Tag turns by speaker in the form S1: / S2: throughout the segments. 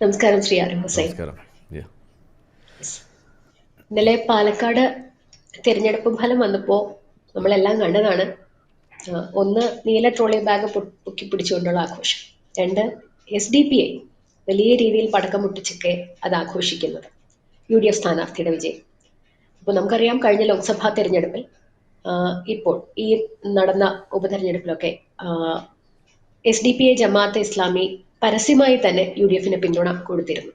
S1: നമസ്കാരം ശ്രീ ആരിഫ് ഹുസൈൻ. ഇന്നലെ പാലക്കാട് തിരഞ്ഞെടുപ്പ് ഫലം വന്നപ്പോൾ നമ്മളെല്ലാം കണ്ടതാണ്. ഒന്ന് നീല ട്രോളി ബാഗ് പൊക്കി പിടിച്ചുകൊണ്ടുള്ള ആഘോഷം. രണ്ട് എസ് ഡി പി ഐ വലിയ രീതിയിൽ പടക്കം പൊട്ടിച്ചൊക്കെ അത് ആഘോഷിക്കുന്നത് യു ഡി എഫ് സ്ഥാനാർത്ഥിയുടെ വിജയം. അപ്പോൾ നമുക്കറിയാം കഴിഞ്ഞ ലോക്സഭാ തെരഞ്ഞെടുപ്പിൽ ഇപ്പോൾ ഈ നടന്ന ഉപതെരഞ്ഞെടുപ്പിലൊക്കെ S D P I Jamaat-e Islami പരസ്യമായി തന്നെ യു ഡി എഫിന് പിന്തുണ കൊടുത്തിരുന്നു.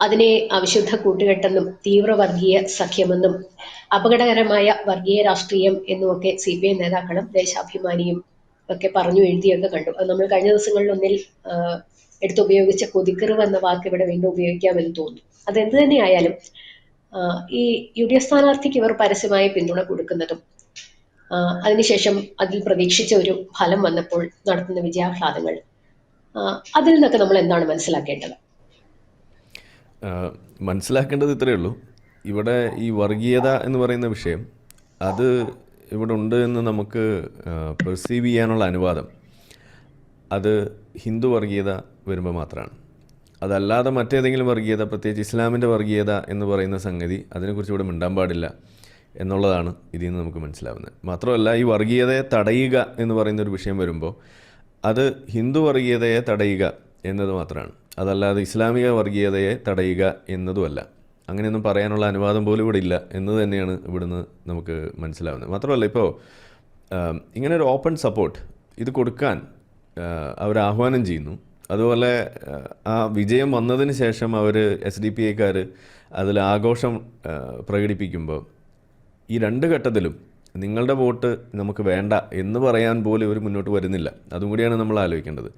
S1: അതിനെ അവിശുദ്ധ കൂട്ടുകെട്ടെന്നും തീവ്രവർഗീയ സഖ്യമെന്നും അപകടകരമായ വർഗീയ രാഷ്ട്രീയം എന്നുമൊക്കെ സി പി ഐ നേതാക്കളും ദേശാഭിമാനിയും ഒക്കെ പറഞ്ഞു എഴുതിയൊക്കെ കണ്ടു. അത് നമ്മൾ കഴിഞ്ഞ ദിവസങ്ങളിൽ ഒന്നിൽ എടുത്തുപയോഗിച്ച കൊതിക്കറിവ് എന്ന വാക്ക് ഇവിടെ വീണ്ടും ഉപയോഗിക്കാമെന്ന് തോന്നുന്നു. അതെന്ത് തന്നെയായാലും ഈ യു ഡി എഫ് സ്ഥാനാർത്ഥിക്ക് ഇവർ പരസ്യമായ പിന്തുണ കൊടുക്കുന്നതും അതിനുശേഷം അതിൽ പ്രതീക്ഷിച്ച ഒരു ഫലം വന്നപ്പോൾ നടത്തുന്ന വിജയാഹ്ലാദങ്ങൾ അതിൽ നിന്നൊക്കെ നമ്മൾ എന്താണ് മനസ്സിലാക്കേണ്ടത്?
S2: മനസ്സിലാക്കേണ്ടത് ഇത്രയേ ഉള്ളൂ. ഇവിടെ ഈ വർഗീയത എന്ന് പറയുന്ന വിഷയം അത് ഇവിടെ ഉണ്ട് എന്ന് നമുക്ക് പെർസീവ് ചെയ്യാനുള്ള അനുവാദം. അത് ഹിന്ദു വർഗീയത വരുമ്പോൾ മാത്രമാണ്. അതല്ലാതെ മറ്റേതെങ്കിലും വർഗീയത പ്രത്യേകിച്ച് ഇസ്ലാമിന്റെ വർഗീയത എന്ന് പറയുന്ന സംഗതി അതിനെക്കുറിച്ച് ഇവിടെ മിണ്ടാൻ പാടില്ല എന്നുള്ളതാണ് ഇതിൽ നിന്ന് നമുക്ക് മനസ്സിലാവുന്നത്. മാത്രമല്ല ഈ വർഗീയതയെ തടയുക എന്ന് പറയുന്ന ഒരു വിഷയം വരുമ്പോൾ അത് ഹിന്ദു വർഗീയതയെ തടയുക എന്നത് മാത്രമാണ്. അതല്ലാതെ ഇസ്ലാമിക വർഗീയതയെ തടയുക എന്നതുമല്ല. അങ്ങനെയൊന്നും പറയാനുള്ള അനുവാദം പോലും ഇവിടെ ഇല്ല എന്ന് തന്നെയാണ് ഇവിടുന്ന് നമുക്ക് മനസ്സിലാവുന്നത്. മാത്രമല്ല ഇപ്പോൾ ഇങ്ങനെ ഒരു ഓപ്പൺ സപ്പോർട്ട് ഇത് കൊടുക്കാൻ അവർ ആഹ്വാനം ചെയ്യുന്നു. അതുപോലെ ആ, വിജയം വന്നതിന് ശേഷം അവർ എസ് ഡി പി ഐക്കാർ അതിൽ ആഘോഷം പ്രകടിപ്പിക്കുമ്പോൾ ഈ രണ്ട് ഘട്ടത്തിലും നിങ്ങളുടെ വോട്ട് നമുക്ക് വേണ്ട എന്ന് പറയാൻ പോലും ഒരു മുന്നോട്ട് വരുന്നില്ല. അതും കൂടിയാണ് നമ്മൾ ആലോചിക്കേണ്ടത്.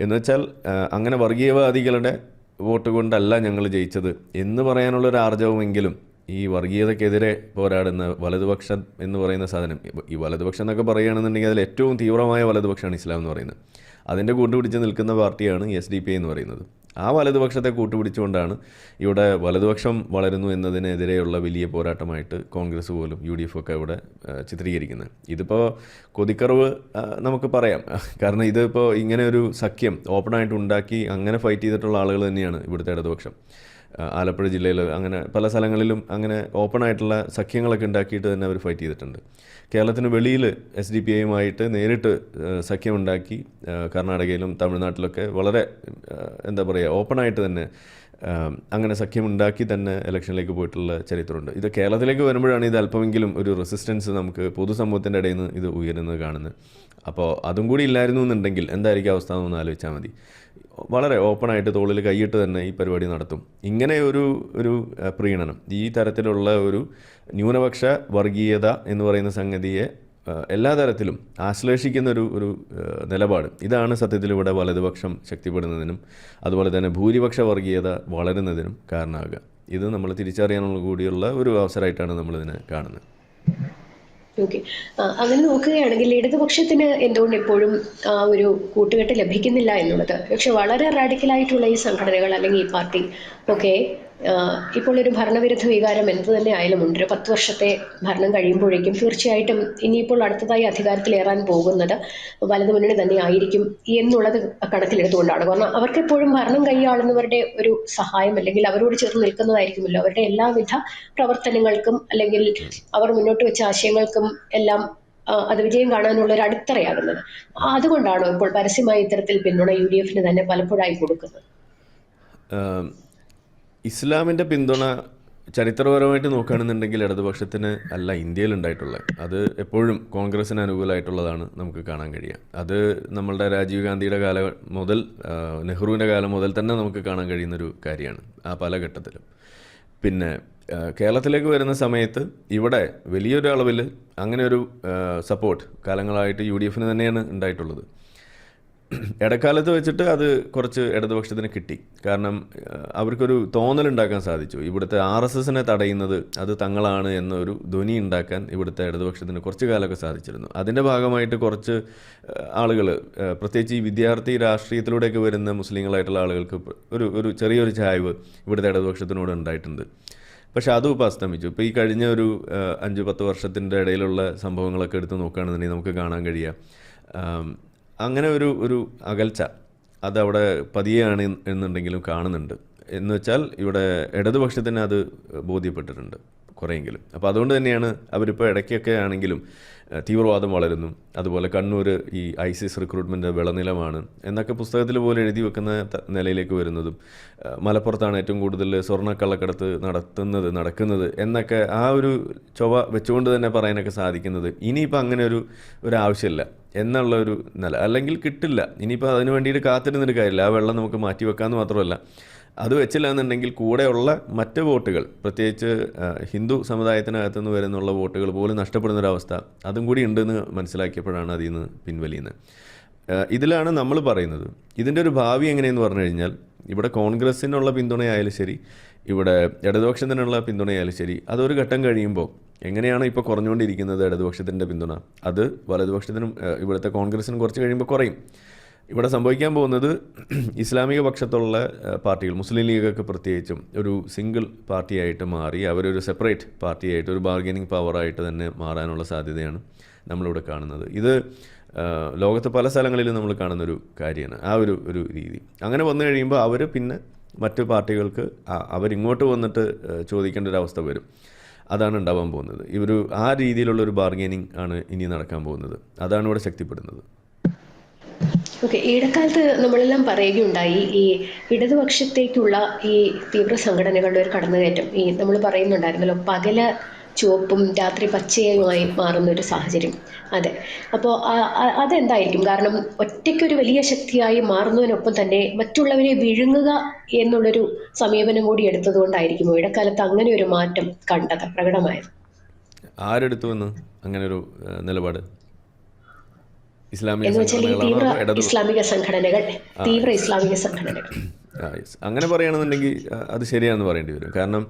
S2: എന്നുവെച്ചാൽ അങ്ങനെ വർഗീയവാദികളുടെ വോട്ട് കൊണ്ടല്ല ഞങ്ങൾ ജയിച്ചത് എന്ന് പറയാനുള്ളൊരു ആർജവമെങ്കിലും ഈ വർഗീയതയ്ക്കെതിരെ പോരാടുന്ന വലതുപക്ഷം എന്ന് പറയുന്ന സാധനം ഈ വലതുപക്ഷം എന്നൊക്കെ പറയുകയാണെന്നുണ്ടെങ്കിൽ അതിൽ ഏറ്റവും തീവ്രമായ വലതുപക്ഷമാണ് ഇസ്ലാം എന്ന് പറയുന്നത്. അതിന്റെ കൂട്ടുപിടിച്ച് നിൽക്കുന്ന പാർട്ടിയാണ് എസ് ഡി പി എന്ന് പറയുന്നത്. ആ വലതുപക്ഷത്തെ കൂട്ടുപിടിച്ചുകൊണ്ടാണ് ഇവിടെ വലതുപക്ഷം വളരുന്നു എന്നതിനെതിരെയുള്ള വലിയ പോരാട്ടമായിട്ട് കോൺഗ്രസ് പോലും യു ഡി എഫ് ഒക്കെ ഇവിടെ ചിത്രീകരിക്കുന്നത്. ഇതിപ്പോൾ കൊതിക്കറവ് നമുക്ക് പറയാം. കാരണം ഇതിപ്പോൾ ഇങ്ങനെ ഒരു സഖ്യം ഓപ്പണായിട്ട് ഉണ്ടാക്കി അങ്ങനെ ഫൈറ്റ് ചെയ്തിട്ടുള്ള ആളുകൾ തന്നെയാണ് ഇവിടുത്തെ ഇടതുപക്ഷം. ആലപ്പുഴ ജില്ലയിൽ അങ്ങനെ പല സ്ഥലങ്ങളിലും അങ്ങനെ ഓപ്പൺ ആയിട്ടുള്ള സഖ്യങ്ങളൊക്കെ ഉണ്ടാക്കിയിട്ട് തന്നെ അവർ ഫൈറ്റ് ചെയ്തിട്ടുണ്ട്. കേരളത്തിന് വെളിയിൽ എസ് ഡി പി ഐയുമായിട്ട് നേരിട്ട് സഖ്യമുണ്ടാക്കി കർണാടകയിലും തമിഴ്നാട്ടിലൊക്കെ വളരെ എന്താ പറയുക ഓപ്പണായിട്ട് തന്നെ അങ്ങനെ സഖ്യമുണ്ടാക്കി തന്നെ ഇലക്ഷനിലേക്ക് പോയിട്ടുള്ള ചരിത്രമുണ്ട്. ഇത് കേരളത്തിലേക്ക് വരുമ്പോഴാണ് ഇത് അല്പമെങ്കിലും ഒരു റെസിസ്റ്റൻസ് നമുക്ക് പൊതുസമൂഹത്തിന്റെ ഇടയിൽ നിന്ന് ഇത് ഉയരുന്നത് കാണുന്നത്. അപ്പോൾ അതും കൂടി ഇല്ലായിരുന്നു എന്നുണ്ടെങ്കിൽ എന്തായിരിക്കും അവസ്ഥ എന്നൊന്ന് ആലോചിച്ചാൽ മതി. വളരെ ഓപ്പണായിട്ട് തോളിൽ കൈയിട്ട് തന്നെ ഈ പരിപാടി നടത്തും. ഇങ്ങനെ ഒരു ഒരു പ്രീണനം. ഈ തരത്തിലുള്ള ഒരു ന്യൂനപക്ഷ വർഗീയത എന്ന് പറയുന്ന സംഗതിയെ എല്ലാ തരത്തിലും ആശ്ലേഷിക്കുന്ന ഒരു ഒരു നിലപാട്. ഇതാണ് സത്യത്തിൽ ഇവിടെ വലതുപക്ഷം ശക്തിപ്പെടുന്നതിനും അതുപോലെ തന്നെ ഭൂരിപക്ഷ വർഗീയത വളരുന്നതിനും കാരണമാകുക. ഇത് നമ്മൾ തിരിച്ചറിയാനുള്ള കൂടിയുള്ള ഒരു അവസരമായിട്ടാണ് നമ്മളിതിനെ കാണുന്നത്.
S1: ഓക്കെ അങ്ങനെ നോക്കുകയാണെങ്കിൽ ഇടതുപക്ഷത്തിന് എന്തുകൊണ്ട് ഇപ്പോഴും ആ ഒരു കൂട്ടുകെട്ട് ലഭിക്കുന്നില്ല എന്നുള്ളത്? പക്ഷെ വളരെ റാഡിക്കലായിട്ടുള്ള ഈ സംഘടനകൾ അല്ലെങ്കിൽ ഈ പാർട്ടി ഒക്കെ ഇപ്പോൾ ഒരു ഭരണവിരുദ്ധ വികാരം എന്ത് തന്നെ ആയാലും ഉണ്ട്. ഒരു പത്ത് വർഷത്തെ ഭരണം കഴിയുമ്പോഴേക്കും തീർച്ചയായിട്ടും ഇനിയിപ്പോൾ അടുത്തതായി അധികാരത്തിലേറാൻ പോകുന്നത് വലതു മുന്നണി തന്നെ ആയിരിക്കും എന്നുള്ളത് കണക്കിലെടുത്തുകൊണ്ടാണ്. കാരണം അവർക്ക് എപ്പോഴും ഭരണം കൈയാളുന്നവരുടെ ഒരു സഹായം അല്ലെങ്കിൽ അവരോട് ചേർന്ന് നിൽക്കുന്നതായിരിക്കുമല്ലോ. അവരുടെ എല്ലാവിധ പ്രവർത്തനങ്ങൾക്കും അല്ലെങ്കിൽ അവർ മുന്നോട്ട് വെച്ച ആശയങ്ങൾക്കും എല്ലാം അത് വിജയം കാണാനുള്ള ഒരു അടിത്തറയാകുന്നത്. അതുകൊണ്ടാണോ ഇപ്പോൾ പരസ്യമായി ഇത്തരത്തിൽ പിന്തുണ യു ഡി എഫിന് തന്നെ പലപ്പോഴായി കൊടുക്കുന്നത്?
S2: ഇസ്ലാമിന്റെ പിന്തുണ ചരിത്രപരമായിട്ട് നോക്കുകയാണെന്നുണ്ടെങ്കിൽ ഇടതുപക്ഷത്തിന് അല്ല ഇന്ത്യയിൽ ഉണ്ടായിട്ടുള്ളത് അത് എപ്പോഴും കോൺഗ്രസിന് അനുകൂലമായിട്ടുള്ളതാണ് നമുക്ക് കാണാൻ കഴിയുക. അത് നമ്മളുടെ രാജീവ് ഗാന്ധിയുടെ കാലം മുതൽ നെഹ്റുവിന്റെ കാലം മുതൽ തന്നെ നമുക്ക് കാണാൻ കഴിയുന്നൊരു കാര്യമാണ് ആ പല ഘട്ടത്തിലും. പിന്നെ കേരളത്തിലേക്ക് വരുന്ന സമയത്ത് ഇവിടെ വലിയൊരു അളവിൽ അങ്ങനെ ഒരു സപ്പോർട്ട് കാലങ്ങളായിട്ട് യു ഡി എഫിന് തന്നെയാണ് ഉണ്ടായിട്ടുള്ളത്. ഇടക്കാലത്ത് വെച്ചിട്ട് അത് കുറച്ച് ഇടതുപക്ഷത്തിന് കിട്ടി. കാരണം അവർക്കൊരു തോന്നലുണ്ടാക്കാൻ സാധിച്ചു. ഇവിടുത്തെ ആർ എസ് എസിനെ തടയുന്നത് അത് തങ്ങളാണ് എന്നൊരു ധ്വനി ഉണ്ടാക്കാൻ ഇവിടുത്തെ ഇടതുപക്ഷത്തിന് കുറച്ച് കാലമൊക്കെ സാധിച്ചിരുന്നു. അതിന്റെ ഭാഗമായിട്ട് കുറച്ച് ആളുകൾ പ്രത്യേകിച്ച് ഈ വിദ്യാർത്ഥി രാഷ്ട്രീയത്തിലൂടെയൊക്കെ വരുന്ന മുസ്ലിങ്ങളായിട്ടുള്ള ആളുകൾക്ക് ഒരു ഒരു ചെറിയൊരു ചായവ് ഇവിടുത്തെ ഇടതുപക്ഷത്തിനോട് ഉണ്ടായിട്ടുണ്ട്. പക്ഷെ അതും ഇപ്പോൾ അസ്തമിച്ചു. ഇപ്പോൾ ഈ കഴിഞ്ഞ ഒരു അഞ്ച് പത്ത് വർഷത്തിന്റെ ഇടയിലുള്ള സംഭവങ്ങളൊക്കെ എടുത്ത് നോക്കുകയാണെന്നുണ്ടെങ്കിൽ നമുക്ക് കാണാൻ കഴിയുക അങ്ങനെ ഒരു ഒരു അകൽച്ച അതവിടെ പതിയാണ് എന്നുണ്ടെങ്കിലും കാണുന്നുണ്ട്. എന്ന് വെച്ചാൽ ഇവിടെ ഇടതുപക്ഷത്തിന് അത് ബോധ്യപ്പെട്ടിട്ടുണ്ട് കുറേയെങ്കിലും. അപ്പോൾ അതുകൊണ്ട് തന്നെയാണ് അവരിപ്പോൾ ഇടയ്ക്കൊക്കെ ആണെങ്കിലും തീവ്രവാദം വളരുന്നു. അതുപോലെ കണ്ണൂർ ഈ ഐസിസ് റിക്രൂട്ട്മെന്റ് വിളനിലമാണ് എന്നൊക്കെ പുസ്തകത്തിൽ പോലെ എഴുതി വെക്കുന്ന നിലയിലേക്ക് വരുന്നതും മലപ്പുറത്താണ് ഏറ്റവും കൂടുതൽ സ്വർണക്കള്ളക്കടത്ത് നടത്തുന്നത് നടക്കുന്നത് എന്നൊക്കെ ആ ഒരു ചൊവ വെച്ചുകൊണ്ട് തന്നെ പറയാനൊക്കെ സാധിക്കുന്നത് ഇനിയിപ്പോൾ അങ്ങനെ ഒരു ഒരു ആവശ്യമില്ല എന്നുള്ള ഒരു നില. അല്ലെങ്കിൽ കിട്ടില്ല. ഇനിയിപ്പോൾ അതിന് വേണ്ടിയിട്ട് കാത്തിരുന്നിട്ട് കാര്യമില്ല. ആ വെള്ളം നമുക്ക് മാറ്റി വെക്കാമെന്ന് മാത്രമല്ല അത് വെച്ചില്ല എന്നുണ്ടെങ്കിൽ കൂടെയുള്ള മറ്റ് വോട്ടുകൾ പ്രത്യേകിച്ച് ഹിന്ദു സമുദായത്തിനകത്തു നിന്ന് വരുന്നുള്ള വോട്ടുകൾ പോലും നഷ്ടപ്പെടുന്നൊരവസ്ഥ അതും കൂടി ഉണ്ടെന്ന് മനസ്സിലാക്കിയപ്പോഴാണ് അതിൽ നിന്ന് പിൻവലിയുന്നത്. ഇതിലാണ് നമ്മൾ പറയുന്നത്. ഇതിന്റെ ഒരു ഭാവി എങ്ങനെയെന്ന് പറഞ്ഞു കഴിഞ്ഞാൽ ഇവിടെ കോൺഗ്രസ്സിനുള്ള പിന്തുണയായാലും ശരി ഇവിടെ ഇടതുപക്ഷത്തിനുള്ള പിന്തുണയായാലും ശരി അതൊരു ഘട്ടം കഴിയുമ്പോൾ എങ്ങനെയാണ് ഇപ്പോൾ കുറഞ്ഞുകൊണ്ടിരിക്കുന്നത് ഇടതുപക്ഷത്തിന്റെ പിന്തുണ? അത് വലതുപക്ഷത്തിനും ഇവിടുത്തെ കോൺഗ്രസ്സിനും കുറച്ച് കഴിയുമ്പോൾ കുറയും. ഇവിടെ സംഭവിക്കാൻ പോകുന്നത് ഇസ്ലാമിക പക്ഷത്തുള്ള പാർട്ടികൾ മുസ്ലിം ലീഗൊക്കെ പ്രത്യേകിച്ചും ഒരു സിംഗിൾ പാർട്ടിയായിട്ട് മാറി അവരൊരു സെപ്പറേറ്റ് പാർട്ടിയായിട്ട് ഒരു ബാർഗനിങ് പവറായിട്ട് തന്നെ മാറാനുള്ള സാധ്യതയാണ് നമ്മളിവിടെ കാണുന്നത്. ഇത് ലോകത്തെ പല സ്ഥലങ്ങളിലും നമ്മൾ കാണുന്നൊരു കാര്യമാണ് ആ ഒരു ഒരു രീതി. അങ്ങനെ വന്നു കഴിയുമ്പോൾ അവർ പിന്നെ മറ്റു പാർട്ടികൾക്ക് അവരിങ്ങോട്ട് വന്നിട്ട് ചോദിക്കേണ്ട ഒരു അവസ്ഥ വരും. അതാണ് ഉണ്ടാവാൻ പോകുന്നത്. ഇവർ ആ രീതിയിലുള്ള ഒരു ബാർഗനിങ് ആണ് ഇനി നടക്കാൻ പോകുന്നത്. അതാണ് ഇവിടെ ശക്തിപ്പെടുന്നത്.
S1: ഓക്കെ ഇടക്കാലത്ത് നമ്മളെല്ലാം പറയുകയുണ്ടായി ഈ ഇടതുപക്ഷത്തേക്കുള്ള ഈ തീവ്ര സംഘടനകളുടെ ഒരു കടന്നുകയറ്റം. ഈ നമ്മൾ പറയുന്നുണ്ടായിരുന്നല്ലോ പകൽ ചുവപ്പും രാത്രി പച്ചയുമായി മാറുന്ന ഒരു സാഹചര്യം. അതെ. അപ്പോൾ അതെന്തായിരിക്കും? കാരണം ഒറ്റയ്ക്കൊരു വലിയ ശക്തിയായി മാറുന്നതിനൊപ്പം തന്നെ മറ്റുള്ളവരെ വിഴുങ്ങുക എന്നുള്ളൊരു സമീപനം കൂടി എടുത്തതുകൊണ്ടായിരിക്കുമോ ഇടക്കാലത്ത് അങ്ങനെ ഒരു മാറ്റം കണ്ടത് പ്രകടമായത്?
S2: ആരെടുത്തു എന്ന്? അങ്ങനെ ഒരു നിലപാട്. ഇസ്ലാമിക
S1: ഇസ്ലാമിക സംഘടനകൾ തീവ്ര ഇസ്ലാമിക സംഘടനകൾ.
S2: അങ്ങനെ പറയുകയാണെന്നുണ്ടെങ്കിൽ അത് ശരിയാണെന്ന് പറയേണ്ടി വരും. കാരണം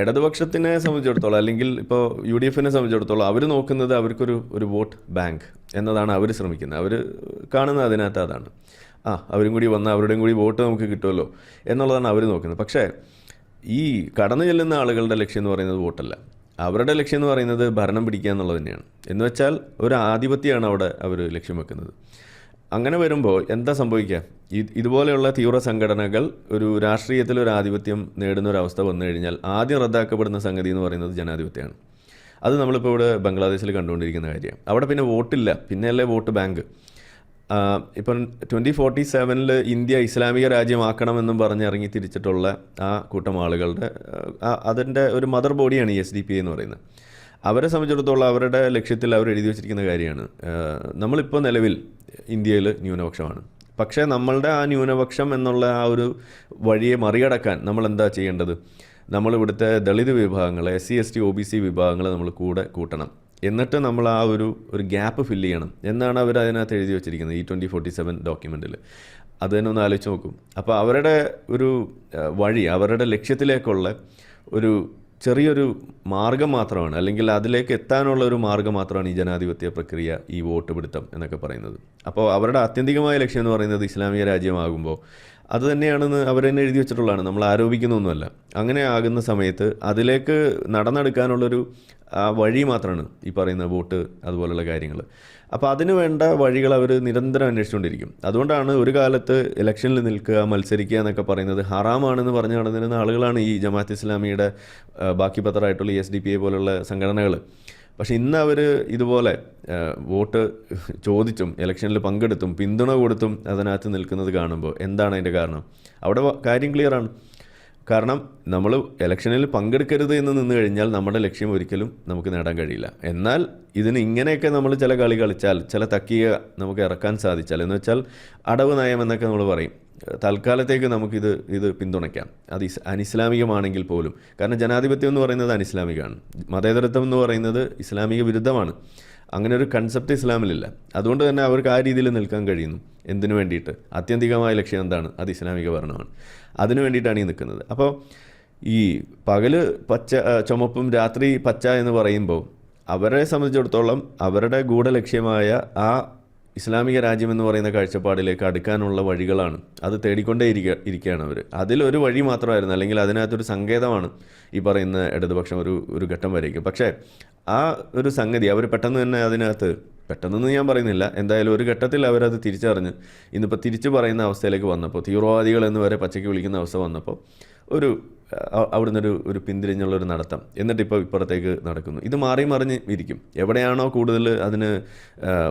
S2: ഇടതുപക്ഷത്തിനെ സംബന്ധിച്ചിടത്തോളം അല്ലെങ്കിൽ ഇപ്പോൾ യു ഡി എഫിനെ സംബന്ധിച്ചിടത്തോളം അവർ നോക്കുന്നത് അവർക്കൊരു ഒരു വോട്ട് ബാങ്ക് എന്നതാണ് അവർ ശ്രമിക്കുന്നത്. അവർ കാണുന്നത് അതിനകത്ത് അതാണ്. ആ അവരും കൂടി വന്നാൽ അവരുടെയും കൂടി വോട്ട് നമുക്ക് കിട്ടുമല്ലോ എന്നുള്ളതാണ് അവർ നോക്കുന്നത്. പക്ഷേ ഈ കടന്നു ചെല്ലുന്ന ആളുകളുടെ ലക്ഷ്യം എന്ന് പറയുന്നത് വോട്ടല്ല. അവരുടെ ലക്ഷ്യം എന്ന് പറയുന്നത് ഭരണം പിടിക്കുക എന്നുള്ളത് തന്നെയാണ്. എന്ന് വെച്ചാൽ ഒരു ആധിപത്യമാണ് അവിടെ അവർ ലക്ഷ്യം വെക്കുന്നത്. അങ്ങനെ വരുമ്പോൾ എന്താ സംഭവിക്കുക? ഇതുപോലെയുള്ള തീവ്ര സംഘടനകൾ ഒരു രാഷ്ട്രീയത്തിൽ ഒരു ആധിപത്യം നേടുന്ന ഒരു അവസ്ഥ വന്നു കഴിഞ്ഞാൽ ആദ്യം റദ്ദാക്കപ്പെടുന്ന സംഗതി എന്ന് പറയുന്നത് ജനാധിപത്യമാണ്. അത് നമ്മളിപ്പോൾ ഇവിടെ ബംഗ്ലാദേശിൽ കണ്ടുകൊണ്ടിരിക്കുന്ന കാര്യമാണ്. അവിടെ പിന്നെ വോട്ടില്ല. പിന്നെയല്ലേ വോട്ട് ബാങ്ക്? ഇപ്പം ട്വന്റി ഫോർട്ടി സെവനിൽ ഇന്ത്യ ഇസ്ലാമിക രാജ്യമാക്കണമെന്നും പറഞ്ഞ് ഇറങ്ങി തിരിച്ചിട്ടുള്ള ആ കൂട്ടം ആളുകളുടെ അതിന്റെ ഒരു മദർ ബോഡിയാണ് എസ് ഡി പി എന്ന് പറയുന്നത്. അവരെ സംബന്ധിച്ചിടത്തോളം അവരുടെ ലക്ഷ്യത്തിൽ അവർ എഴുതി വച്ചിരിക്കുന്ന കാര്യമാണ്. നമ്മളിപ്പോൾ നിലവിൽ ഇന്ത്യയിൽ ന്യൂനപക്ഷമാണ്. പക്ഷേ നമ്മളുടെ ആ ന്യൂനപക്ഷം എന്നുള്ള ആ ഒരു വഴിയെ മറികടക്കാൻ നമ്മൾ എന്താ ചെയ്യേണ്ടത്? നമ്മളിവിടുത്തെ ദളിത് വിഭാഗങ്ങളെ S C S T O B C വിഭാഗങ്ങളെ നമ്മൾ കൂടെ കൂട്ടണം. എന്നിട്ട് നമ്മൾ ആ ഒരു ഒരു ഗ്യാപ്പ് ഫില്ല് ചെയ്യണം. എന്നാണ് അവർ അതിനകത്ത് എഴുതി വെച്ചിരിക്കുന്നത് ഈ ട്വന്റി ഫോർട്ടി സെവൻ ഡോക്യുമെന്റിൽ അത് തന്നെ ഒന്ന് ആലോചിച്ച് നോക്കും. അപ്പോൾ അവരുടെ ഒരു വഴി അവരുടെ ലക്ഷ്യത്തിലേക്കുള്ള ഒരു ചെറിയൊരു മാർഗം മാത്രമാണ് അല്ലെങ്കിൽ അതിലേക്ക് എത്താനുള്ള ഒരു മാർഗം മാത്രമാണ് ഈ ജനാധിപത്യ പ്രക്രിയ ഈ വോട്ട് പിടുത്തം എന്നൊക്കെ പറയുന്നത്. അപ്പോൾ അവരുടെ ആത്യന്തികമായ ലക്ഷ്യം എന്ന് പറയുന്നത് ഇസ്ലാമിക രാജ്യമാകുമ്പോൾ അത് തന്നെയാണെന്ന് അവർ തന്നെ എഴുതി വെച്ചിട്ടുള്ളതാണ്. നമ്മൾ ആരോപിക്കുന്നൊന്നുമല്ല. അങ്ങനെ ആകുന്ന സമയത്ത് അതിലേക്ക് നടന്നെടുക്കാനുള്ളൊരു ആ വഴി മാത്രമാണ് ഈ പറയുന്ന ബോട്ട് അതുപോലുള്ള കാര്യങ്ങൾ അപ്പോൾ അതിന് വേണ്ട വഴികൾ അവർ നിരന്തരം അന്വേഷിച്ചുകൊണ്ടിരിക്കും അതുകൊണ്ടാണ് ഒരു കാലത്ത് ഇലക്ഷനിൽ നിൽക്കുക മത്സരിക്കുക എന്നൊക്കെ പറയുന്നത് ഹറാമാണെന്ന് പറഞ്ഞു നടന്നിരുന്ന ആളുകളാണ് ഈ ജമാഅത്ത് ഇസ്ലാമിയുടെ ബാക്കി പത്രമായിട്ടുള്ള എസ് ഡി പി എ പോലുള്ള സംഘടനകൾ പക്ഷേ ഇന്ന് അവർ ഇതുപോലെ വോട്ട് ചോദിച്ചും ഇലക്ഷനിൽ പങ്കെടുത്തും പിന്തുണ കൊടുത്തും അതിനകത്ത് നിൽക്കുന്നത് കാണുമ്പോൾ എന്താണ് അതിന്റെ കാരണം? അവിടെ കാര്യം ക്ലിയറാണ് കാരണം നമ്മൾ ഇലക്ഷനിൽ പങ്കെടുക്കരുത് എന്ന് നിന്ന് കഴിഞ്ഞാൽ നമ്മുടെ ലക്ഷ്യം ഒരിക്കലും നമുക്ക് നേടാൻ കഴിയില്ല. എന്നാൽ ഇതിന് ഇങ്ങനെയൊക്കെ നമ്മൾ ചില കളി കളിച്ചാൽ ചില തക്കിയ നമുക്ക് ഇറക്കാൻ സാധിച്ചാൽ എന്ന് വെച്ചാൽ അടവ് നയം എന്നൊക്കെ നമ്മൾ പറയും. തൽക്കാലത്തേക്ക് നമുക്കിത് ഇത് പിന്തുണയ്ക്കാം. അത് ഇസ് അനിസ്ലാമികമാണെങ്കിൽ പോലും. കാരണം ജനാധിപത്യം എന്ന് പറയുന്നത് അനിസ്ലാമികമാണ്. മതേതരത്വം എന്ന് പറയുന്നത് ഇസ്ലാമിക വിരുദ്ധമാണ്. അങ്ങനെ ഒരു കൺസെപ്റ്റ് ഇസ്ലാമിലില്ല. അതുകൊണ്ട് തന്നെ അവർക്ക് ആ രീതിയിൽ നിൽക്കാൻ കഴിയുന്നു. എന്തിനു വേണ്ടിയിട്ട്? ആത്യന്തികമായ ലക്ഷ്യം എന്താണ്? അത് ഇസ്ലാമിക ഭരണമാണ്. അതിനു വേണ്ടിയിട്ടാണ് ഈ നിൽക്കുന്നത്. അപ്പോൾ ഈ പകൽ പച്ച ചുമപ്പും രാത്രി പച്ച എന്ന് പറയുമ്പോൾ അവരെ സംബന്ധിച്ചിടത്തോളം അവരുടെ ഗൂഢലക്ഷ്യമായ ആ ഇസ്ലാമിക രാജ്യം എന്ന് പറയുന്ന കാഴ്ചപ്പാടിലേക്ക് അടുക്കാനുള്ള വഴികളാണ്. അത് തേടിക്കൊണ്ടേ ഇരിക്കുക ഇരിക്കുകയാണ് അവർ അതിലൊരു വഴി മാത്രമായിരുന്നു. അല്ലെങ്കിൽ അതിനകത്തൊരു സങ്കേതമാണ് ഈ പറയുന്ന ഇടതുപക്ഷം ഒരു ഒരു ഘട്ടം വരേക്കും പക്ഷേ ആ ഒരു സംഗതി അവർ പെട്ടെന്ന് തന്നെ അതിനകത്ത് പെട്ടെന്നൊന്നും ഞാൻ പറയുന്നില്ല. എന്തായാലും ഒരു ഘട്ടത്തിൽ അവരത് തിരിച്ചറിഞ്ഞ് ഇന്നിപ്പോൾ തിരിച്ചു പറയുന്ന അവസ്ഥയിലേക്ക് വന്നപ്പോൾ തീവ്രവാദികൾ എന്ന് വരെ പച്ചയ്ക്ക് വിളിക്കുന്ന അവസ്ഥ വന്നപ്പോൾ ഒരു അവിടുന്ന് ഒരു ഒരു പിന്തിരിഞ്ഞുള്ള ഒരു നടത്തം എന്നിട്ട് ഇപ്പോൾ ഇപ്പുറത്തേക്ക് നടക്കുന്നു. ഇത് മാറി മറിഞ്ഞ് ഇരിക്കും. എവിടെയാണോ കൂടുതൽ അതിന്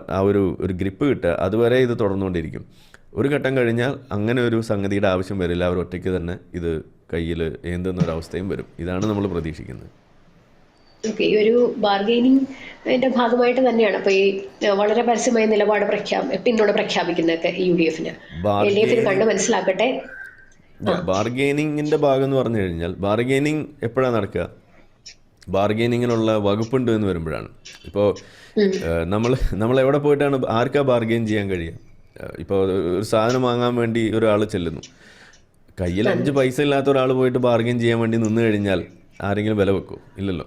S2: ആ, ഒരു ഒരു ഗ്രിപ്പ് കിട്ടുക അതുവരെ ഇത് തുടർന്നുകൊണ്ടിരിക്കും. ഒരു ഘട്ടം കഴിഞ്ഞാൽ അങ്ങനെ ഒരു സംഗതിയുടെ ആവശ്യം വരില്ല. അവർ ഒറ്റയ്ക്ക് തന്നെ ഇത് കയ്യിൽ ഏന്തുന്ന ഒരു അവസ്ഥയും വരും. ഇതാണ് നമ്മൾ പ്രതീക്ഷിക്കുന്നത്.
S1: ഓക്കെ ഈ ഒരു ബാർഗെയിനിങ് ബാർഗെയിനിങ്ങിന്റെ ഭാഗമായിട്ട് തന്നെയാണ്. അപ്പൊ ഈ വളരെ പരസ്യമായ നിലപാട് പ്രഖ്യാപി പിന്തുണ പ്രഖ്യാപിക്കുന്നതൊക്കെ യു ഡി എഫിന്. എൽ ഡി എഫിന് കണ്ട് മനസ്സിലാക്കട്ടെ.
S2: ബാർഗെയിനിങ്ങിന്റെ ഭാഗം എന്ന് പറഞ്ഞു കഴിഞ്ഞാൽ ബാർഗെയിനിങ് എപ്പോഴാണ് നടക്കുക? ബാർഗെയിനിങ്ങിനുള്ള വകുപ്പുണ്ട് എന്ന് വരുമ്പോഴാണ്. ഇപ്പോൾ നമ്മൾ നമ്മൾ എവിടെ പോയിട്ടാണ് ആർക്കാ ബാർഗെയിൻ ചെയ്യാൻ കഴിയുക? ഇപ്പോൾ ഒരു സാധനം വാങ്ങാൻ വേണ്ടി ഒരാൾ ചെല്ലുന്നു. കയ്യിൽ അഞ്ച് പൈസ ഇല്ലാത്ത ഒരാൾ പോയിട്ട് ബാർഗെയിൻ ചെയ്യാൻ വേണ്ടി നിന്ന് കഴിഞ്ഞാൽ ആരെങ്കിലും വില വെക്കുമോ ഇല്ലല്ലോ.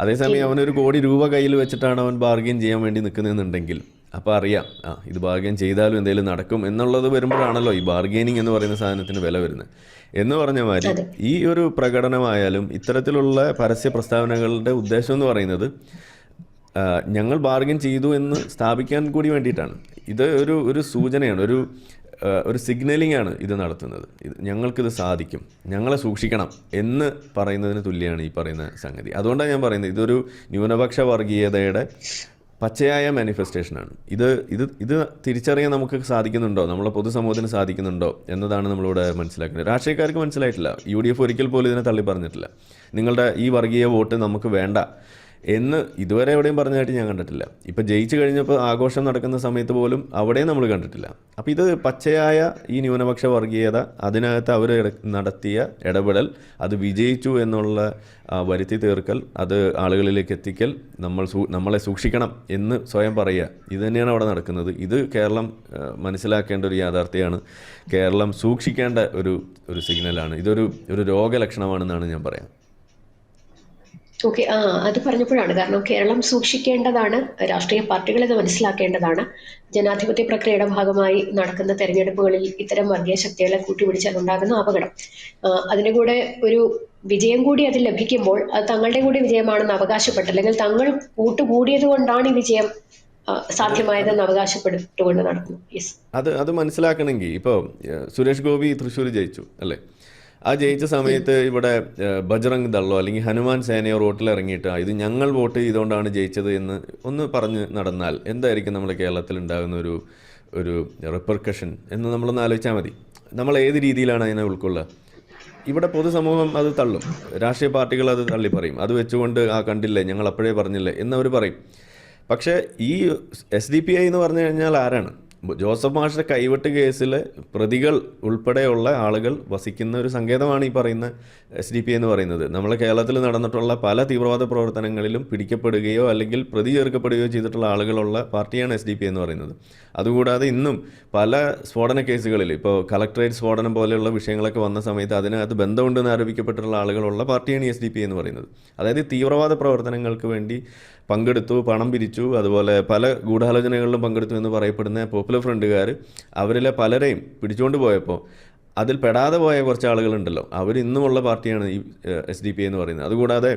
S2: അതേസമയം ഒരു കോടി രൂപ കയ്യിൽ വെച്ചിട്ടാണ് അവൻ ബാർഗെയിൻ ചെയ്യാൻ വേണ്ടി നിൽക്കുന്നതെന്നുണ്ടെങ്കിൽ അപ്പോൾ അറിയാം ആ ഇത് ബാർഗെയിൻ ചെയ്താലും എന്തെങ്കിലും നടക്കും എന്നുള്ളത് വരുമ്പോഴാണല്ലോ ഈ ബാർഗെയിനിങ് എന്ന് പറയുന്ന സാധനത്തിന് വില വരുന്നത്. എന്ന് പറഞ്ഞ മാതിരി ഈ ഒരു പ്രകടനമായാലും ഇത്തരത്തിലുള്ള പരസ്യ പ്രസ്താവനകളുടെ ഉദ്ദേശം എന്ന് പറയുന്നത് ഞങ്ങൾ ബാർഗെയിൻ ചെയ്തു എന്ന് സ്ഥാപിക്കാൻ കൂടി വേണ്ടിയിട്ടാണ്. ഇത് ഒരു ഒരു സൂചനയാണ്. ഒരു ഒരു സിഗ്നലിംഗ് ആണ് ഇത് നടത്തുന്നത്. ഇത് ഞങ്ങൾക്കിത് സാധിക്കും. ഞങ്ങളെ സൂക്ഷിക്കണം എന്ന് പറയുന്നതിന് തുല്യമാണ് ഈ പറയുന്ന സംഗതി. അതുകൊണ്ടാണ് ഞാൻ പറയുന്നത് ഇതൊരു ന്യൂനപക്ഷ വർഗീയതയുടെ പച്ചയായ മാനിഫെസ്റ്റേഷനാണ് ഇത് ഇത് ഇത് തിരിച്ചറിയാൻ നമുക്ക് സാധിക്കുന്നുണ്ടോ? നമ്മളെ പൊതുസമൂഹത്തിന് സാധിക്കുന്നുണ്ടോ? എന്നതാണ് നമ്മളിവിടെ മനസ്സിലാക്കുന്നത് രാഷ്ട്രീയക്കാർക്ക് മനസ്സിലായിട്ടില്ല. യു ഡി എഫ് ഒരിക്കൽ പോലും ഇതിനെ തള്ളി പറഞ്ഞിട്ടില്ല നിങ്ങളുടെ ഈ വർഗീയ വോട്ട് നമുക്ക് വേണ്ട. എന്ന് ഇതുവരെ എവിടെയും പറഞ്ഞതായിട്ട് ഞാൻ കണ്ടിട്ടില്ല. ഇപ്പം ജയിച്ചു കഴിഞ്ഞപ്പോൾ ആഘോഷം നടക്കുന്ന സമയത്ത് പോലും അവിടെയും നമ്മൾ കണ്ടിട്ടില്ല. അപ്പോൾ ഇത് പച്ചയായ ഈ ന്യൂനപക്ഷ വർഗീയത അതിനകത്ത് അവർ നടത്തിയ ഇടപെടൽ അത് വിജയിച്ചു എന്നുള്ള വരുത്തി തീർക്കൽ അത് ആളുകളിലേക്ക് എത്തിക്കൽ നമ്മൾ നമ്മളെ സൂക്ഷിക്കണം എന്ന് സ്വയം പറയുക. ഇത് തന്നെയാണ് അവിടെ നടക്കുന്നത്. ഇത് കേരളം മനസ്സിലാക്കേണ്ട ഒരു യാഥാർത്ഥ്യമാണ്. കേരളം സൂക്ഷിക്കേണ്ട ഒരു ഒരു സിഗ്നലാണ്. ഇതൊരു ഒരു രോഗലക്ഷണമാണെന്നാണ് ഞാൻ പറയാം.
S1: ഓക്കെ ആ അത് പറഞ്ഞപ്പോഴാണ്. കാരണം കേരളം സൂക്ഷിക്കേണ്ടതാണ് രാഷ്ട്രീയ പാർട്ടികൾ ഇത് മനസ്സിലാക്കേണ്ടതാണ്. ജനാധിപത്യ പ്രക്രിയയുടെ ഭാഗമായി നടക്കുന്ന തെരഞ്ഞെടുപ്പുകളിൽ ഇത്തരം വർഗീയ ശക്തികളെ കൂട്ടിപിടിച്ചാൽ ഉണ്ടാകുന്ന അപകടം. അതിന്റെ കൂടെ ഒരു വിജയം കൂടി അത് ലഭിക്കുമ്പോൾ അത് തങ്ങളുടെ കൂടി വിജയമാണെന്ന് അവകാശപ്പെട്ട് അല്ലെങ്കിൽ തങ്ങൾ കൂട്ടുകൂടിയത് കൊണ്ടാണ് ഈ വിജയം സാധ്യമായതെന്ന് അവകാശപ്പെട്ടുകൊണ്ട് നടക്കുന്നു.
S2: അത് അത് മനസ്സിലാക്കണമെങ്കിൽ ഇപ്പോൾ സുരേഷ് ഗോപി തൃശ്ശൂർ ജയിച്ചു അല്ലേ? ആ ജയിച്ച സമയത്ത് ഇവിടെ ബജ്രംഗ് ദള്ളോ അല്ലെങ്കിൽ ഹനുമാൻ സേനയോ റോട്ടിൽ ഇറങ്ങിയിട്ട് ഇത് ഞങ്ങൾ വോട്ട് ചെയ്തുകൊണ്ടാണ് ജയിച്ചത് എന്ന് ഒന്ന് പറഞ്ഞ് നടന്നാൽ എന്തായിരിക്കും നമ്മുടെ കേരളത്തിൽ ഉണ്ടാകുന്ന ഒരു ഒരു റിപ്പർക്കഷൻ എന്ന് നമ്മളൊന്ന് ആലോചിച്ചാൽ മതി. നമ്മൾ ഏത് രീതിയിലാണ് അതിനെ ഉൾക്കൊള്ളുക? ഇവിടെ പൊതുസമൂഹം അത് തള്ളും. രാഷ്ട്രീയ പാർട്ടികൾ അത് തള്ളി പറയും അത് വെച്ചുകൊണ്ട് ആ കണ്ടില്ലേ ഞങ്ങൾ അപ്പോഴേ പറഞ്ഞില്ലേ എന്നവർ പറയും. പക്ഷേ ഈ എസ് ഡി പി ഐ എന്ന് പറഞ്ഞു കഴിഞ്ഞാൽ ആരാണ്? ജോസഫ് മാഷിന്റെ കൈവെട്ട് കേസിൽ പ്രതികൾ ഉൾപ്പെടെയുള്ള ആളുകൾ വസിക്കുന്ന ഒരു സങ്കേതമാണ് ഈ പറയുന്ന എസ് ഡി പി എന്ന് പറയുന്നത്. നമ്മളെ കേരളത്തിൽ നടന്നിട്ടുള്ള പല തീവ്രവാദ പ്രവർത്തനങ്ങളിലും പിടിക്കപ്പെടുകയോ അല്ലെങ്കിൽ പ്രതി ചേർക്കപ്പെടുകയോ ചെയ്തിട്ടുള്ള ആളുകളുള്ള പാർട്ടിയാണ് എസ് ഡി പി എന്ന് പറയുന്നത്. അതുകൂടാതെ ഇന്നും പല സ്ഫോടന കേസുകളിൽ ഇപ്പോൾ കളക്ടറേറ്റ് സ്ഫോടനം പോലെയുള്ള വിഷയങ്ങളൊക്കെ വന്ന സമയത്ത് അതിനകത്ത് ബന്ധമുണ്ടെന്ന് ആരോപിക്കപ്പെട്ടിട്ടുള്ള ആളുകളുള്ള പാർട്ടിയാണ് എസ് ഡി പി എന്ന് പറയുന്നത്. അതായത് തീവ്രവാദ പ്രവർത്തനങ്ങൾക്ക് വേണ്ടി പങ്കെടുത്തു പണം പിരിച്ചു. അതുപോലെ പല ഗൂഢാലോചനകളിലും പങ്കെടുത്തു എന്ന് പറയപ്പെടുന്ന പോപ്പുലർ ഫ്രണ്ടുകാർ അവരിലെ പലരെയും പിടിച്ചുകൊണ്ട് പോയപ്പോൾ അതിൽ പെടാതെ പോയ കുറച്ച് ആളുകളുണ്ടല്ലോ. അവർ ഇന്നുമുള്ള പാർട്ടിയാണ് ഈ എസ് ഡി പി എന്ന് പറയുന്നത്. അതുകൂടാതെ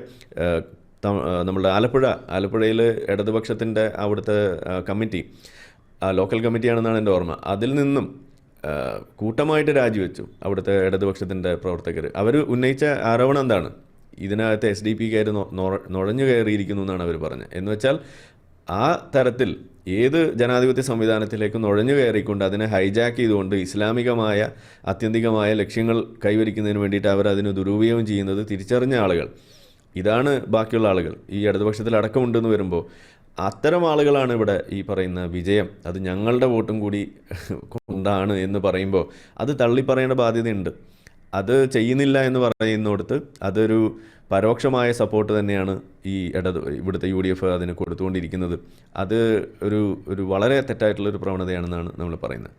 S2: നമ്മുടെ ആലപ്പുഴ ആലപ്പുഴയിൽ ഇടതുപക്ഷത്തിന്റെ അവിടുത്തെ കമ്മിറ്റി ലോക്കൽ കമ്മിറ്റിയാണെന്നാണ് എന്റെ ഓർമ്മ. അതിൽ നിന്നും കൂട്ടമായിട്ട് രാജിവെച്ചു അവിടുത്തെ ഇടതുപക്ഷത്തിന്റെ പ്രവർത്തകർ അവർ ഉന്നയിച്ച ആരോപണം എന്താണ്? ഇതിനകത്ത് എസ് ഡി പി കയറി നുഴഞ്ഞു കയറിയിരിക്കുന്നു എന്നാണ് അവർ പറഞ്ഞത് എന്ന് വെച്ചാൽ ആ തരത്തിൽ ഏത് ജനാധിപത്യ സംവിധാനത്തിലേക്ക് നുഴഞ്ഞു കയറിക്കൊണ്ട് അതിനെ ഹൈജാക്ക് ചെയ്തുകൊണ്ട് ഇസ്ലാമികമായ ആത്യന്തികമായ ലക്ഷ്യങ്ങൾ കൈവരിക്കുന്നതിന് വേണ്ടിയിട്ട് അവർ അതിന് ദുരുപയോഗം ചെയ്യുന്നത് തിരിച്ചറിഞ്ഞ ആളുകൾ. ഇതാണ് ബാക്കിയുള്ള ആളുകൾ. ഈ ഇടതുപക്ഷത്തിൽ അടക്കമുണ്ടെന്ന് വരുമ്പോൾ അത്തരം ആളുകളാണ് ഇവിടെ ഈ പറയുന്ന വിജയം. അത് ഞങ്ങളുടെ വോട്ടും കൂടി കൊണ്ടാണ് എന്ന് പറയുമ്പോൾ അത് തള്ളിപ്പറയേണ്ട ബാധ്യതയുണ്ട്. അത് ചെയ്യുന്നില്ല എന്ന് പറയുന്നിടത്ത് അതൊരു പരോക്ഷമായ സപ്പോർട്ട് തന്നെയാണ് ഈ ഇടത് ഇവിടുത്തെ യു ഡി എഫ് അതിന് കൊടുത്തുകൊണ്ടിരിക്കുന്നത്. അത് ഒരു ഒരു വളരെ തെറ്റായിട്ടുള്ള ഒരു പ്രവണതയാണെന്നാണ് നമ്മൾ പറയുന്നത്.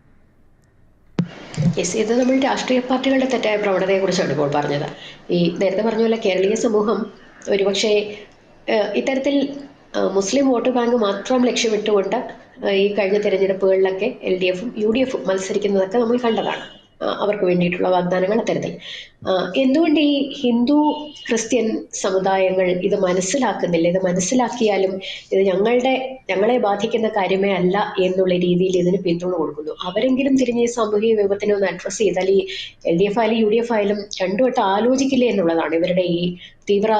S1: ഇത് നമ്മൾ രാഷ്ട്രീയ പാർട്ടികളുടെ തെറ്റായ പ്രവണതയെക്കുറിച്ചാണ് ഇപ്പോൾ പറഞ്ഞത്. ഈ നേരത്തെ പറഞ്ഞ പോലെ കേരളീയ സമൂഹം ഒരുപക്ഷെ ഇത്തരത്തിൽ മുസ്ലിം വോട്ട് ബാങ്ക് മാത്രം ലക്ഷ്യമിട്ടുകൊണ്ട് ഈ കഴിഞ്ഞ തിരഞ്ഞെടുപ്പുകളിലൊക്കെ എൽ ഡി എഫും യു ഡി എഫും മത്സരിക്കുന്നതൊക്കെ നമ്മൾ കണ്ടതാണ്. അവർക്ക് വേണ്ടിയിട്ടുള്ള വാഗ്ദാനങ്ങൾ അത്തരത്തിൽ എന്തുകൊണ്ട് ഈ ഹിന്ദു ക്രിസ്ത്യൻ സമുദായങ്ങൾ ഇത് മനസ്സിലാക്കുന്നില്ല? ഇത് മനസ്സിലാക്കിയാലും ഇത് ഞങ്ങളുടെ ഞങ്ങളെ ബാധിക്കുന്ന കാര്യമേ അല്ല എന്നുള്ള രീതിയിൽ ഇതിന് പിന്തുണ കൊടുക്കുന്നു. അവരെങ്കിലും തിരിഞ്ഞ് സാമൂഹിക വിപത്തിനെ ഒന്ന് അഡ്രസ്സ് ചെയ്താൽ ഈ എൽ ഡി എഫ് ആയാലും യു ഡി എഫ് ആയാലും രണ്ടു വട്ടം ആലോചിക്കില്ലേ എന്നുള്ളതാണ് ഇവരുടെ ഈ തീവ്ര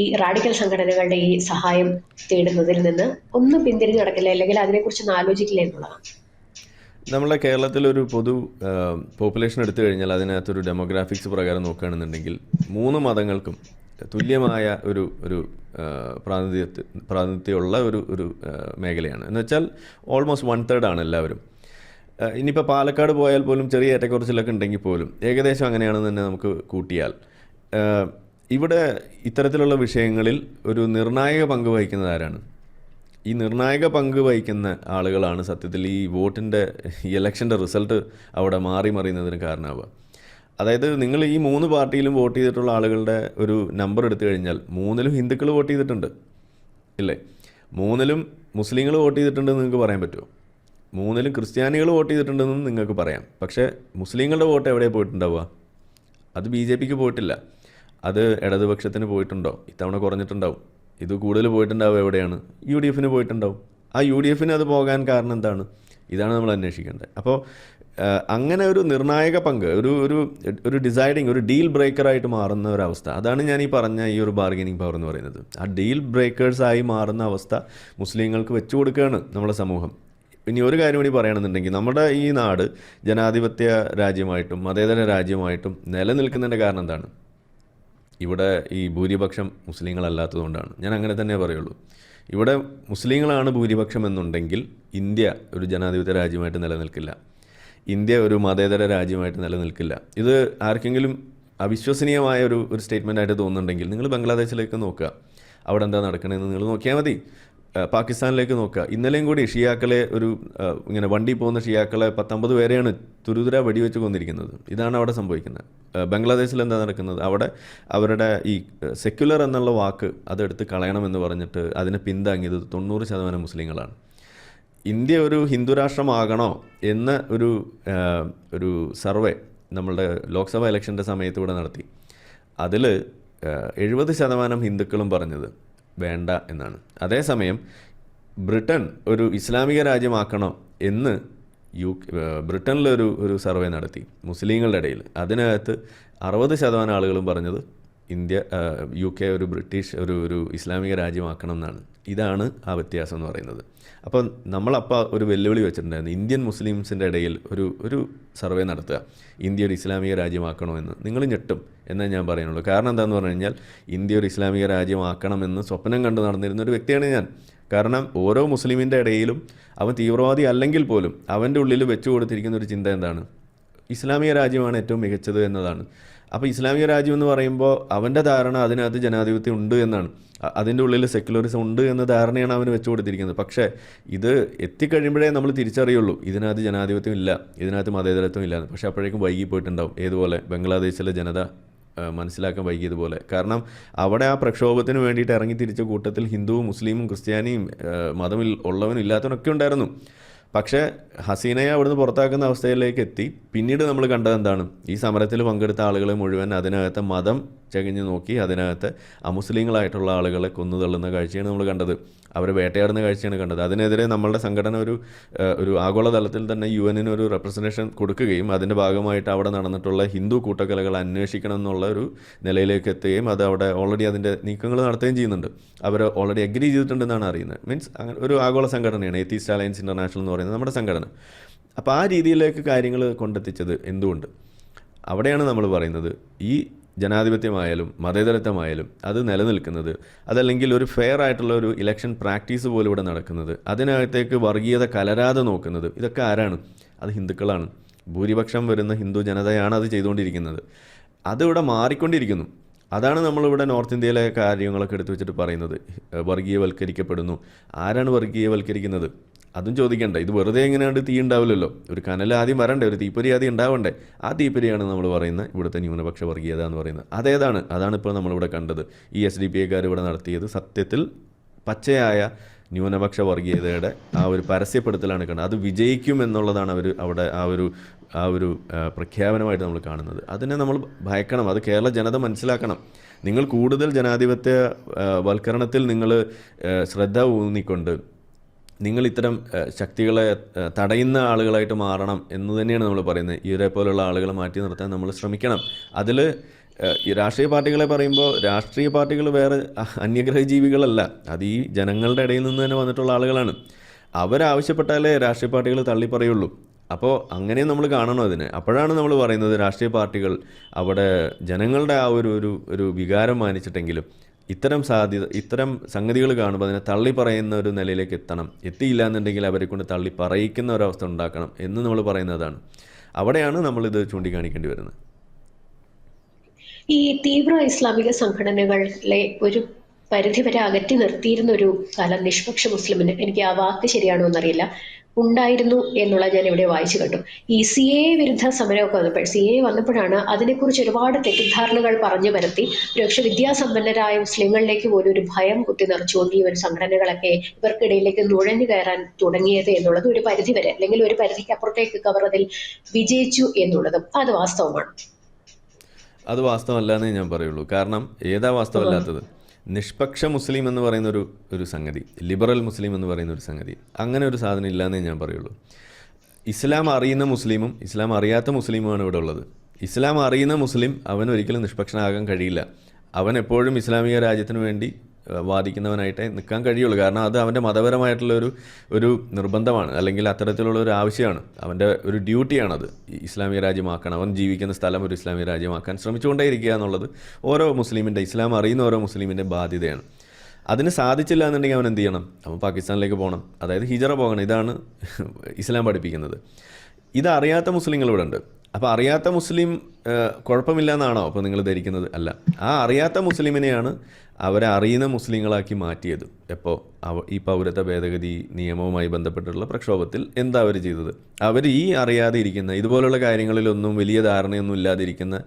S1: ഈ റാഡിക്കൽ സംഘടനകളുടെ ഈ സഹായം തേടുന്നതിൽ നിന്ന് ഒന്ന് പിന്തിരിഞ്ഞ് നടക്കില്ല അല്ലെങ്കിൽ അതിനെക്കുറിച്ച് ഒന്ന് ആലോചിക്കില്ല എന്നുള്ളതാണ്.
S2: നമ്മളെ കേരളത്തിലൊരു പൊതു പോപ്പുലേഷൻ എടുത്തു കഴിഞ്ഞാൽ അതിനകത്തൊരു ഡെമോഗ്രാഫിക്സ് പ്രകാരം നോക്കുകയാണെന്നുണ്ടെങ്കിൽ മൂന്ന് മതങ്ങൾക്കും തുല്യമായ ഒരു ഒരു ആ, പ്രാതിനിധ്യത്തി പ്രാതിനിധ്യമുള്ള ഒരു ഒരു മേഖലയാണ്. എന്ന് വെച്ചാൽ ഓൾമോസ്റ്റ് വൺ തേർഡ് ആണ് എല്ലാവരും. ഇനിയിപ്പോൾ പാലക്കാട് പോയാൽ പോലും ചെറിയ ഏറ്റക്കുറച്ചിലൊക്കെ ഉണ്ടെങ്കിൽ പോലും ഏകദേശം അങ്ങനെയാണെന്ന് തന്നെ നമുക്ക് കൂട്ടിയാൽ. ഇവിടെ ഇത്തരത്തിലുള്ള വിഷയങ്ങളിൽ ഒരു നിർണായക പങ്ക് വഹിക്കുന്നത് ആരാണ്? ഈ നിർണായക പങ്ക് വഹിക്കുന്ന ആളുകളാണ് സത്യത്തിൽ ഈ വോട്ടിന്റെ ഈ ഇലക്ഷന്റെ റിസൾട്ട് അവിടെ മാറി മറിയുന്നതിന് കാരണമാവുക. അതായത് നിങ്ങൾ ഈ മൂന്ന് പാർട്ടിയിലും വോട്ട് ചെയ്തിട്ടുള്ള ആളുകളുടെ ഒരു നമ്പർ എടുത്തു കഴിഞ്ഞാൽ മൂന്നിലും ഹിന്ദുക്കൾ വോട്ട് ചെയ്തിട്ടുണ്ട്. ഇല്ലേ? മൂന്നിലും മുസ്ലിങ്ങൾ വോട്ട് ചെയ്തിട്ടുണ്ടെന്ന് നിങ്ങൾക്ക് പറയാൻ പറ്റുമോ? മൂന്നിലും ക്രിസ്ത്യാനികൾ വോട്ട് ചെയ്തിട്ടുണ്ടെന്നും നിങ്ങൾക്ക് പറയാം. പക്ഷേ മുസ്ലിങ്ങളുടെ വോട്ട് എവിടെ പോയിട്ടുണ്ടാവുക? അത് ബി ജെ പിക്ക് പോയിട്ടില്ല. അത് ഇടതുപക്ഷത്തിന് പോയിട്ടുണ്ടോ? ഇത്തവണ കുറഞ്ഞിട്ടുണ്ടാവും. ഇത് കൂടുതൽ പോയിട്ടുണ്ടാവും എവിടെയാണ്? യു ഡി എഫിന് പോയിട്ടുണ്ടാവും. ആ യു ഡി എഫിന് അത് പോകാൻ കാരണം എന്താണ്? ഇതാണ് നമ്മൾ അന്വേഷിക്കേണ്ടത്. അപ്പോൾ അങ്ങനെ ഒരു നിർണായക പങ്ക് ഒരു ഒരു ഒരു ഡിസൈഡിങ് ഒരു ഡീൽ ബ്രേക്കറായിട്ട് മാറുന്ന ഒരു അവസ്ഥ. അതാണ് ഞാൻ ഈ പറഞ്ഞ ഈ ഒരു ബാർഗനിങ് പവർ എന്ന് പറയുന്നത്. ആ ഡീൽ ബ്രേക്കേഴ്സായി മാറുന്ന അവസ്ഥ മുസ്ലിങ്ങൾക്ക് വെച്ചു കൊടുക്കുകയാണ് നമ്മുടെ സമൂഹം. ഇനി ഒരു കാര്യം കൂടി പറയുകയാണെന്നുണ്ടെങ്കിൽ നമ്മുടെ ഈ നാട് ജനാധിപത്യ രാജ്യമായിട്ടും മതേതര രാജ്യമായിട്ടും നിലനിൽക്കുന്നതിന്റെ കാരണം എന്താണ്? ഇവിടെ ഈ ഭൂരിപക്ഷം മുസ്ലിങ്ങളല്ലാത്തതുകൊണ്ടാണ്. ഞാൻ അങ്ങനെ തന്നെ പറയുള്ളൂ. ഇവിടെ മുസ്ലിങ്ങളാണ് ഭൂരിപക്ഷം എന്നുണ്ടെങ്കിൽ ഇന്ത്യ ഒരു ജനാധിപത്യ രാജ്യമായിട്ട് നിലനിൽക്കില്ല. ഇന്ത്യ ഒരു മതേതര രാജ്യമായിട്ട് നിലനിൽക്കില്ല. ഇത് ആർക്കെങ്കിലും അവിശ്വസനീയമായ ഒരു ഒരു സ്റ്റേറ്റ്മെന്റ് ആയിട്ട് തോന്നുന്നുണ്ടെങ്കിൽ നിങ്ങൾ ബംഗ്ലാദേശിലേക്ക് നോക്കുക. അവിടെ എന്താ നടക്കണമെന്ന് നിങ്ങൾ നോക്കിയാൽ മതി. പാകിസ്ഥാനിലേക്ക് നോക്കുക. ഇന്നലെയും കൂടി ഷിയാക്കളെ ഒരു ഇങ്ങനെ വണ്ടി പോകുന്ന ഷിയാക്കളെ പത്തൊമ്പത് പേരെയാണ് തുരുതുര വെടിവെച്ച് കൊന്നിരിക്കുന്നത്. ഇതാണ് അവിടെ സംഭവിക്കുന്നത്. ബംഗ്ലാദേശിൽ എന്താ നടക്കുന്നത്? അവിടെ അവരുടെ ഈ സെക്യുലർ എന്നുള്ള വാക്ക് അതെടുത്ത് കളയണമെന്ന് പറഞ്ഞിട്ട് അതിനെ പിന്താങ്ങിയത് തൊണ്ണൂറ് ശതമാനം മുസ്ലിങ്ങളാണ്. ഇന്ത്യ ഒരു ഹിന്ദു രാഷ്ട്രമാകണോ എന്ന ഒരു ഒരു സർവേ നമ്മളുടെ ലോക്സഭാ ഇലക്ഷന്റെ സമയത്ത് ഇവിടെ നടത്തി. അതിൽ എഴുപത് ശതമാനം ഹിന്ദുക്കളും പറഞ്ഞത് വേണ്ട എന്നാണ്. അതേസമയം ബ്രിട്ടൻ ഒരു ഇസ്ലാമിക രാജ്യമാക്കണം എന്ന് യു ബ്രിട്ടനിലൊരു ഒരു സർവേ നടത്തി മുസ്ലിങ്ങളുടെ ഇടയിൽ അതിനകത്ത് അറുപത് ശതമാനം ആളുകളും പറഞ്ഞത് ഇന്ത്യ യു കെ ഒരു ബ്രിട്ടീഷ് ഒരു ഒരു ഇസ്ലാമിക രാജ്യമാക്കണം എന്നാണ്. ഇതാണ് ആ വ്യത്യാസം എന്ന് പറയുന്നത്. അപ്പം നമ്മളപ്പോൾ ഒരു വെല്ലുവിളി വെച്ചിട്ടുണ്ടായിരുന്നു. ഇന്ത്യൻ മുസ്ലിംസിന്റെ ഇടയിൽ ഒരു ഒരു സർവേ നടത്തുക. ഇന്ത്യ ഒരു ഇസ്ലാമിക രാജ്യമാക്കണമെന്ന്. നിങ്ങൾ ഞെട്ടും എന്നേ ഞാൻ പറയുന്നുള്ളൂ. കാരണം എന്താണെന്ന് പറഞ്ഞു കഴിഞ്ഞാൽ ഇന്ത്യ ഒരു ഇസ്ലാമിക രാജ്യമാക്കണമെന്ന് സ്വപ്നം കണ്ട് നടന്നിരുന്ന ഒരു വ്യക്തിയാണ് ഞാൻ. കാരണം ഓരോ മുസ്ലിമിന്റെ ഇടയിലും അവൻ തീവ്രവാദി അല്ലെങ്കിൽ പോലും അവന്റെ ഉള്ളിൽ വെച്ചു കൊടുത്തിരിക്കുന്ന ഒരു ചിന്ത എന്താണ്? ഇസ്ലാമിക രാജ്യമാണ് ഏറ്റവും മികച്ചത് എന്നതാണ്. അപ്പോൾ ഇസ്ലാമിക രാജ്യം എന്ന് പറയുമ്പോൾ അവന്റെ ധാരണ അതിനകത്ത് ജനാധിപത്യം ഉണ്ട് എന്നാണ്. അതിന്റെ ഉള്ളിൽ സെക്യുലറിസം ഉണ്ട് എന്ന ധാരണയാണ് അവന് വെച്ചു കൊടുത്തിരിക്കുന്നത്. പക്ഷേ ഇത് എത്തിക്കഴിയുമ്പോഴേ നമ്മൾ തിരിച്ചറിയുള്ളൂ. ഇതിനകത്ത് ജനാധിപത്യം ഇല്ല. ഇതിനകത്ത് മതേതരത്വം ഇല്ല പക്ഷേ അപ്പോഴേക്കും വൈകി പോയിട്ടുണ്ടാവും ഏതുപോലെ? ബംഗ്ലാദേശിലെ ജനത മനസ്സിലാക്കാൻ വൈകിയതുപോലെ. കാരണം അവിടെ ആ പ്രക്ഷോഭത്തിന് വേണ്ടിയിട്ട് ഇറങ്ങി തിരിച്ച കൂട്ടത്തിൽ ഹിന്ദുവും മുസ്ലിമും ക്രിസ്ത്യാനിയും മതമിൽ ഉള്ളവനും ഇല്ലാത്തവനൊക്കെ ഉണ്ടായിരുന്നു. പക്ഷേ ഹസീനയെ അവിടുന്ന് പുറത്താക്കുന്ന അവസ്ഥയിലേക്ക് എത്തി. പിന്നീട് നമ്മൾ കണ്ടത് എന്താണ്? ഈ സമരത്തിൽ പങ്കെടുത്ത ആളുകൾ മുഴുവൻ അതിനകത്ത് മതം ചകിഞ്ഞു നോക്കി അതിനകത്ത് അമുസ്ലിങ്ങളായിട്ടുള്ള ആളുകളെ കൊന്നു തള്ളുന്ന കാഴ്ചയാണ് നമ്മൾ കണ്ടത്. അവരെ വേട്ടയാടുന്ന കാഴ്ചയാണ് കണ്ടത്. അതിനെതിരെ നമ്മളുടെ സംഘടന ഒരു ഒരു ആഗോളതലത്തിൽ തന്നെ യു എന്നിന് ഒരു റെപ്രസെന്റേഷൻ കൊടുക്കുകയും അതിന്റെ ഭാഗമായിട്ട് അവിടെ നടന്നിട്ടുള്ള ഹിന്ദു കൂട്ടക്കലകൾ അന്വേഷിക്കണം എന്നുള്ള ഒരു നിലയിലേക്ക് എത്തുകയും അത് അവിടെ ഓൾറെഡി അതിന്റെ നീക്കങ്ങൾ നടത്തുകയും ചെയ്യുന്നുണ്ട്. അവർ ഓൾറെഡി അഗ്രി ചെയ്തിട്ടുണ്ടെന്നാണ് അറിയുന്നത്. മീൻസ് ഒരു ആഗോള സംഘടനയാണ് എത്തീസ്റ്റ് അലയൻസ് ഇന്റർനാഷണൽ എന്ന് പറയുന്നത് നമ്മുടെ സംഘടന. അപ്പോൾ ആ രീതിയിലേക്ക് കാര്യങ്ങൾ കൊണ്ടെത്തിച്ചത് എന്തുകൊണ്ട്? അവിടെയാണ് നമ്മൾ പറയുന്നത് ഈ ജനാധിപത്യമായാലും മതേതരത്വമായാലും അത് നിലനിൽക്കുന്നത് അതല്ലെങ്കിൽ ഒരു ഫെയർ ആയിട്ടുള്ള ഒരു ഇലക്ഷൻ പ്രാക്ടീസ് പോലും ഇവിടെ നടക്കുന്നത് അതിനകത്തേക്ക് വർഗീയത കലരാതെ നോക്കുന്നത് ഇതൊക്കെ ആരാണ്? അത് ഹിന്ദുക്കളാണ്. ഭൂരിപക്ഷം വരുന്ന ഹിന്ദു ജനതയാണ് അത് ചെയ്തുകൊണ്ടിരിക്കുന്നത്. അതിവിടെ മാറിക്കൊണ്ടിരിക്കുന്നു. അതാണ് നമ്മളിവിടെ നോർത്ത് ഇന്ത്യയിലെ കാര്യങ്ങളൊക്കെ എടുത്തു വെച്ചിട്ട് പറയുന്നത്. വർഗീയവൽക്കരിക്കപ്പെടുന്നു. ആരാണ് വർഗീയവൽക്കരിക്കുന്നത്? അതും ചോദിക്കണ്ട ഇത് വെറുതെ എങ്ങനെയാണ്ട് തീ ഉണ്ടാവില്ലല്ലോ. ഒരു കനൽ ആദ്യം വരണ്ടേ ഒരു തീപ്പൊരി ആദ്യം ഉണ്ടാവണ്ടേ? ആ തീപ്പൊരിയാണ് നമ്മൾ പറയുന്നത് ഇവിടുത്തെ ന്യൂനപക്ഷ വർഗീയത എന്ന് പറയുന്നത്. അതേതാണ് അതാണ് ഇപ്പോൾ നമ്മളിവിടെ കണ്ടത്. ഈ എസ് ഡി പി എക്കാർ ഇവിടെ നടത്തിയത് സത്യത്തിൽ പച്ചയായ ന്യൂനപക്ഷ വർഗീയതയുടെ ആ ഒരു പരസ്യപ്പെടുത്തലാണ് കണ്ടത്. അത് വിജയിക്കും എന്നുള്ളതാണ് അവർ അവിടെ ആ ഒരു ആ ഒരു പ്രഖ്യാപനമായിട്ട് നമ്മൾ കാണുന്നത്. അതിനെ നമ്മൾ ഭയക്കണം അത് കേരള ജനത മനസ്സിലാക്കണം. നിങ്ങൾ കൂടുതൽ ജനാധിപത്യ വൽക്കരണത്തിൽ നിങ്ങൾ ശ്രദ്ധ ഊന്നിക്കൊണ്ട് നിങ്ങൾ ഇത്തരം ശക്തികളെ തടയുന്ന ആളുകളായിട്ട് മാറണം എന്ന് തന്നെയാണ് നമ്മൾ പറയുന്നത്. ഇവരെ പോലുള്ള ആളുകളെ മാറ്റി നിർത്താൻ നമ്മൾ ശ്രമിക്കണം. അതിൽ ഈ രാഷ്ട്രീയ പാർട്ടികളെ പറയുമ്പോൾ രാഷ്ട്രീയ പാർട്ടികൾ വേറെ അന്യഗ്രഹ ജീവികളല്ല അത് ഈ ജനങ്ങളുടെ ഇടയിൽ നിന്ന് തന്നെ വന്നിട്ടുള്ള ആളുകളാണ്. അവരാവശ്യപ്പെട്ടാലേ രാഷ്ട്രീയ പാർട്ടികൾ തള്ളി പറയുള്ളൂ. അപ്പോൾ അങ്ങനെ നമ്മൾ കാണണം അതിന്. അപ്പോഴാണ് നമ്മൾ പറയുന്നത് രാഷ്ട്രീയ പാർട്ടികൾ അവിടെ ജനങ്ങളുടെ ആ ഒരു ഒരു ഒരു വികാരം മാനിച്ചിട്ടെങ്കിലും ഇത്തരം സാധ്യത ഇത്തരം സംഗതികൾ കാണുമ്പോൾ അതിനെ തള്ളി പറയുന്ന ഒരു നിലയിലേക്ക് എത്തണം. എത്തിയില്ല എന്നുണ്ടെങ്കിൽ അവരെ കൊണ്ട് തള്ളി പറയിക്കുന്ന ഒരവസ്ഥ ഉണ്ടാക്കണം എന്ന് നമ്മൾ പറയുന്നതാണ്. അവിടെയാണ് നമ്മൾ നമ്മളിത് ചൂണ്ടിക്കാണിക്കേണ്ടി വരുന്നത്.
S1: ഈ തീവ്ര ഇസ്ലാമിക സംഘടനകളിലെ ഒരു പരിധിവരെ അകറ്റി നിർത്തിയിരുന്ന ഒരു കാലം നിഷ്പക്ഷ മുസ്ലിമിന് എനിക്ക് ആ വാക്ക് ശരിയാണോ എന്നറിയില്ല. ഉണ്ടായിരുന്നു എന്നുള്ള ഞാൻ ഇവിടെ വായിച്ചു കേട്ടു ഈ സി എ വിരുദ്ധ സമരമൊക്കെ വന്നപ്പോൾ സി എ വന്നപ്പോഴാണ് അതിനെക്കുറിച്ച് ഒരുപാട് തെറ്റിദ്ധാരണകൾ പറഞ്ഞു വരുത്തി ഒരുപക്ഷെ വിദ്യാസമ്പന്നരായ മുസ്ലിങ്ങളിലേക്ക് പോലും ഒരു ഭയം കുത്തി നിറച്ചുകൊണ്ട് ഈ ഒരു സംഘടനകളൊക്കെ ഇവർക്കിടയിലേക്ക് നുഴഞ്ഞു കയറാൻ തുടങ്ങിയത് എന്നുള്ളത് ഒരു പരിധി വരെ അല്ലെങ്കിൽ ഒരു പരിധിക്ക് അപ്പുറത്തേക്ക് അവർ അതിൽ വിജയിച്ചു എന്നുള്ളതും അത് വാസ്തവമാണ്.
S2: അത് വാസ്തവമല്ല എന്നേ ഞാൻ പറയുള്ളൂ. കാരണം ഏതാ വാസ്തവമല്ലാത്തത്? നിഷ്പക്ഷ മുസ്ലിം എന്ന് പറയുന്ന ഒരു ഒരു സംഗതി ലിബറൽ മുസ്ലിം എന്ന് പറയുന്ന ഒരു സംഗതി അങ്ങനെ ഒരു സാധനം ഇല്ലയെന്നേ ഞാൻ പറയുള്ളൂ. ഇസ്ലാം അറിയുന്ന മുസ്ലിമും ഇസ്ലാം അറിയാത്ത മുസ്ലിമുമാണ് ഇവിടെ ഉള്ളത്. ഇസ്ലാം അറിയുന്ന മുസ്ലിം അവൻ ഒരിക്കലും നിഷ്പക്ഷനാകാൻ കഴിയില്ല. അവൻ എപ്പോഴും ഇസ്ലാമിക രാജ്യത്തിന് വേണ്ടി വാദിക്കുന്നവനായിട്ടേ നിൽക്കാൻ കഴിയുള്ളൂ. കാരണം അത് അവന്റെ മതപരമായിട്ടുള്ള ഒരു ഒരു നിർബന്ധമാണ്. അല്ലെങ്കിൽ അത്തരത്തിലുള്ള ഒരു ആവശ്യമാണ്. അവന്റെ ഒരു ഡ്യൂട്ടിയാണത് ഇസ്ലാമിക രാജ്യമാക്കണം അവൻ ജീവിക്കുന്ന സ്ഥലം ഒരു ഇസ്ലാമിക രാജ്യമാക്കാൻ ശ്രമിച്ചുകൊണ്ടേയിരിക്കുക എന്നുള്ളത് ഓരോ മുസ്ലിമിന്റെ ഇസ്ലാം അറിയുന്ന ഓരോ മുസ്ലിമിന്റെ ബാധ്യതയാണ്. അതിന് സാധിച്ചില്ല എന്നുണ്ടെങ്കിൽ അവൻ എന്ത് ചെയ്യണം? അവൻ പാകിസ്ഥാനിലേക്ക് പോകണം. അതായത് ഹിജറ പോകണം. ഇതാണ് ഇസ്ലാം പഠിപ്പിക്കുന്നത്. ഇതറിയാത്ത മുസ്ലിങ്ങൾ ഇവിടെ ഉണ്ട്. അപ്പോൾ അറിയാത്ത മുസ്ലിം കുഴപ്പമില്ല എന്നാണോ? അപ്പോൾ നിങ്ങൾ ധരിക്കുന്നത്. അല്ല. ആ അറിയാത്ത മുസ്ലിമിനെയാണ് അവരെ അറിയുന്ന മുസ്ലിങ്ങളാക്കി മാറ്റിയത്. എപ്പോൾ അവ ഈ പൗരത്വ ഭേദഗതി നിയമവുമായി ബന്ധപ്പെട്ടുള്ള പ്രക്ഷോഭത്തിൽ എന്താ അവർ ചെയ്തത്? അവർ ഈ അറിയാതെ ഇരിക്കുന്ന ഇതുപോലുള്ള കാര്യങ്ങളിലൊന്നും വലിയ ധാരണയൊന്നും ഇല്ലാതിരിക്കുന്ന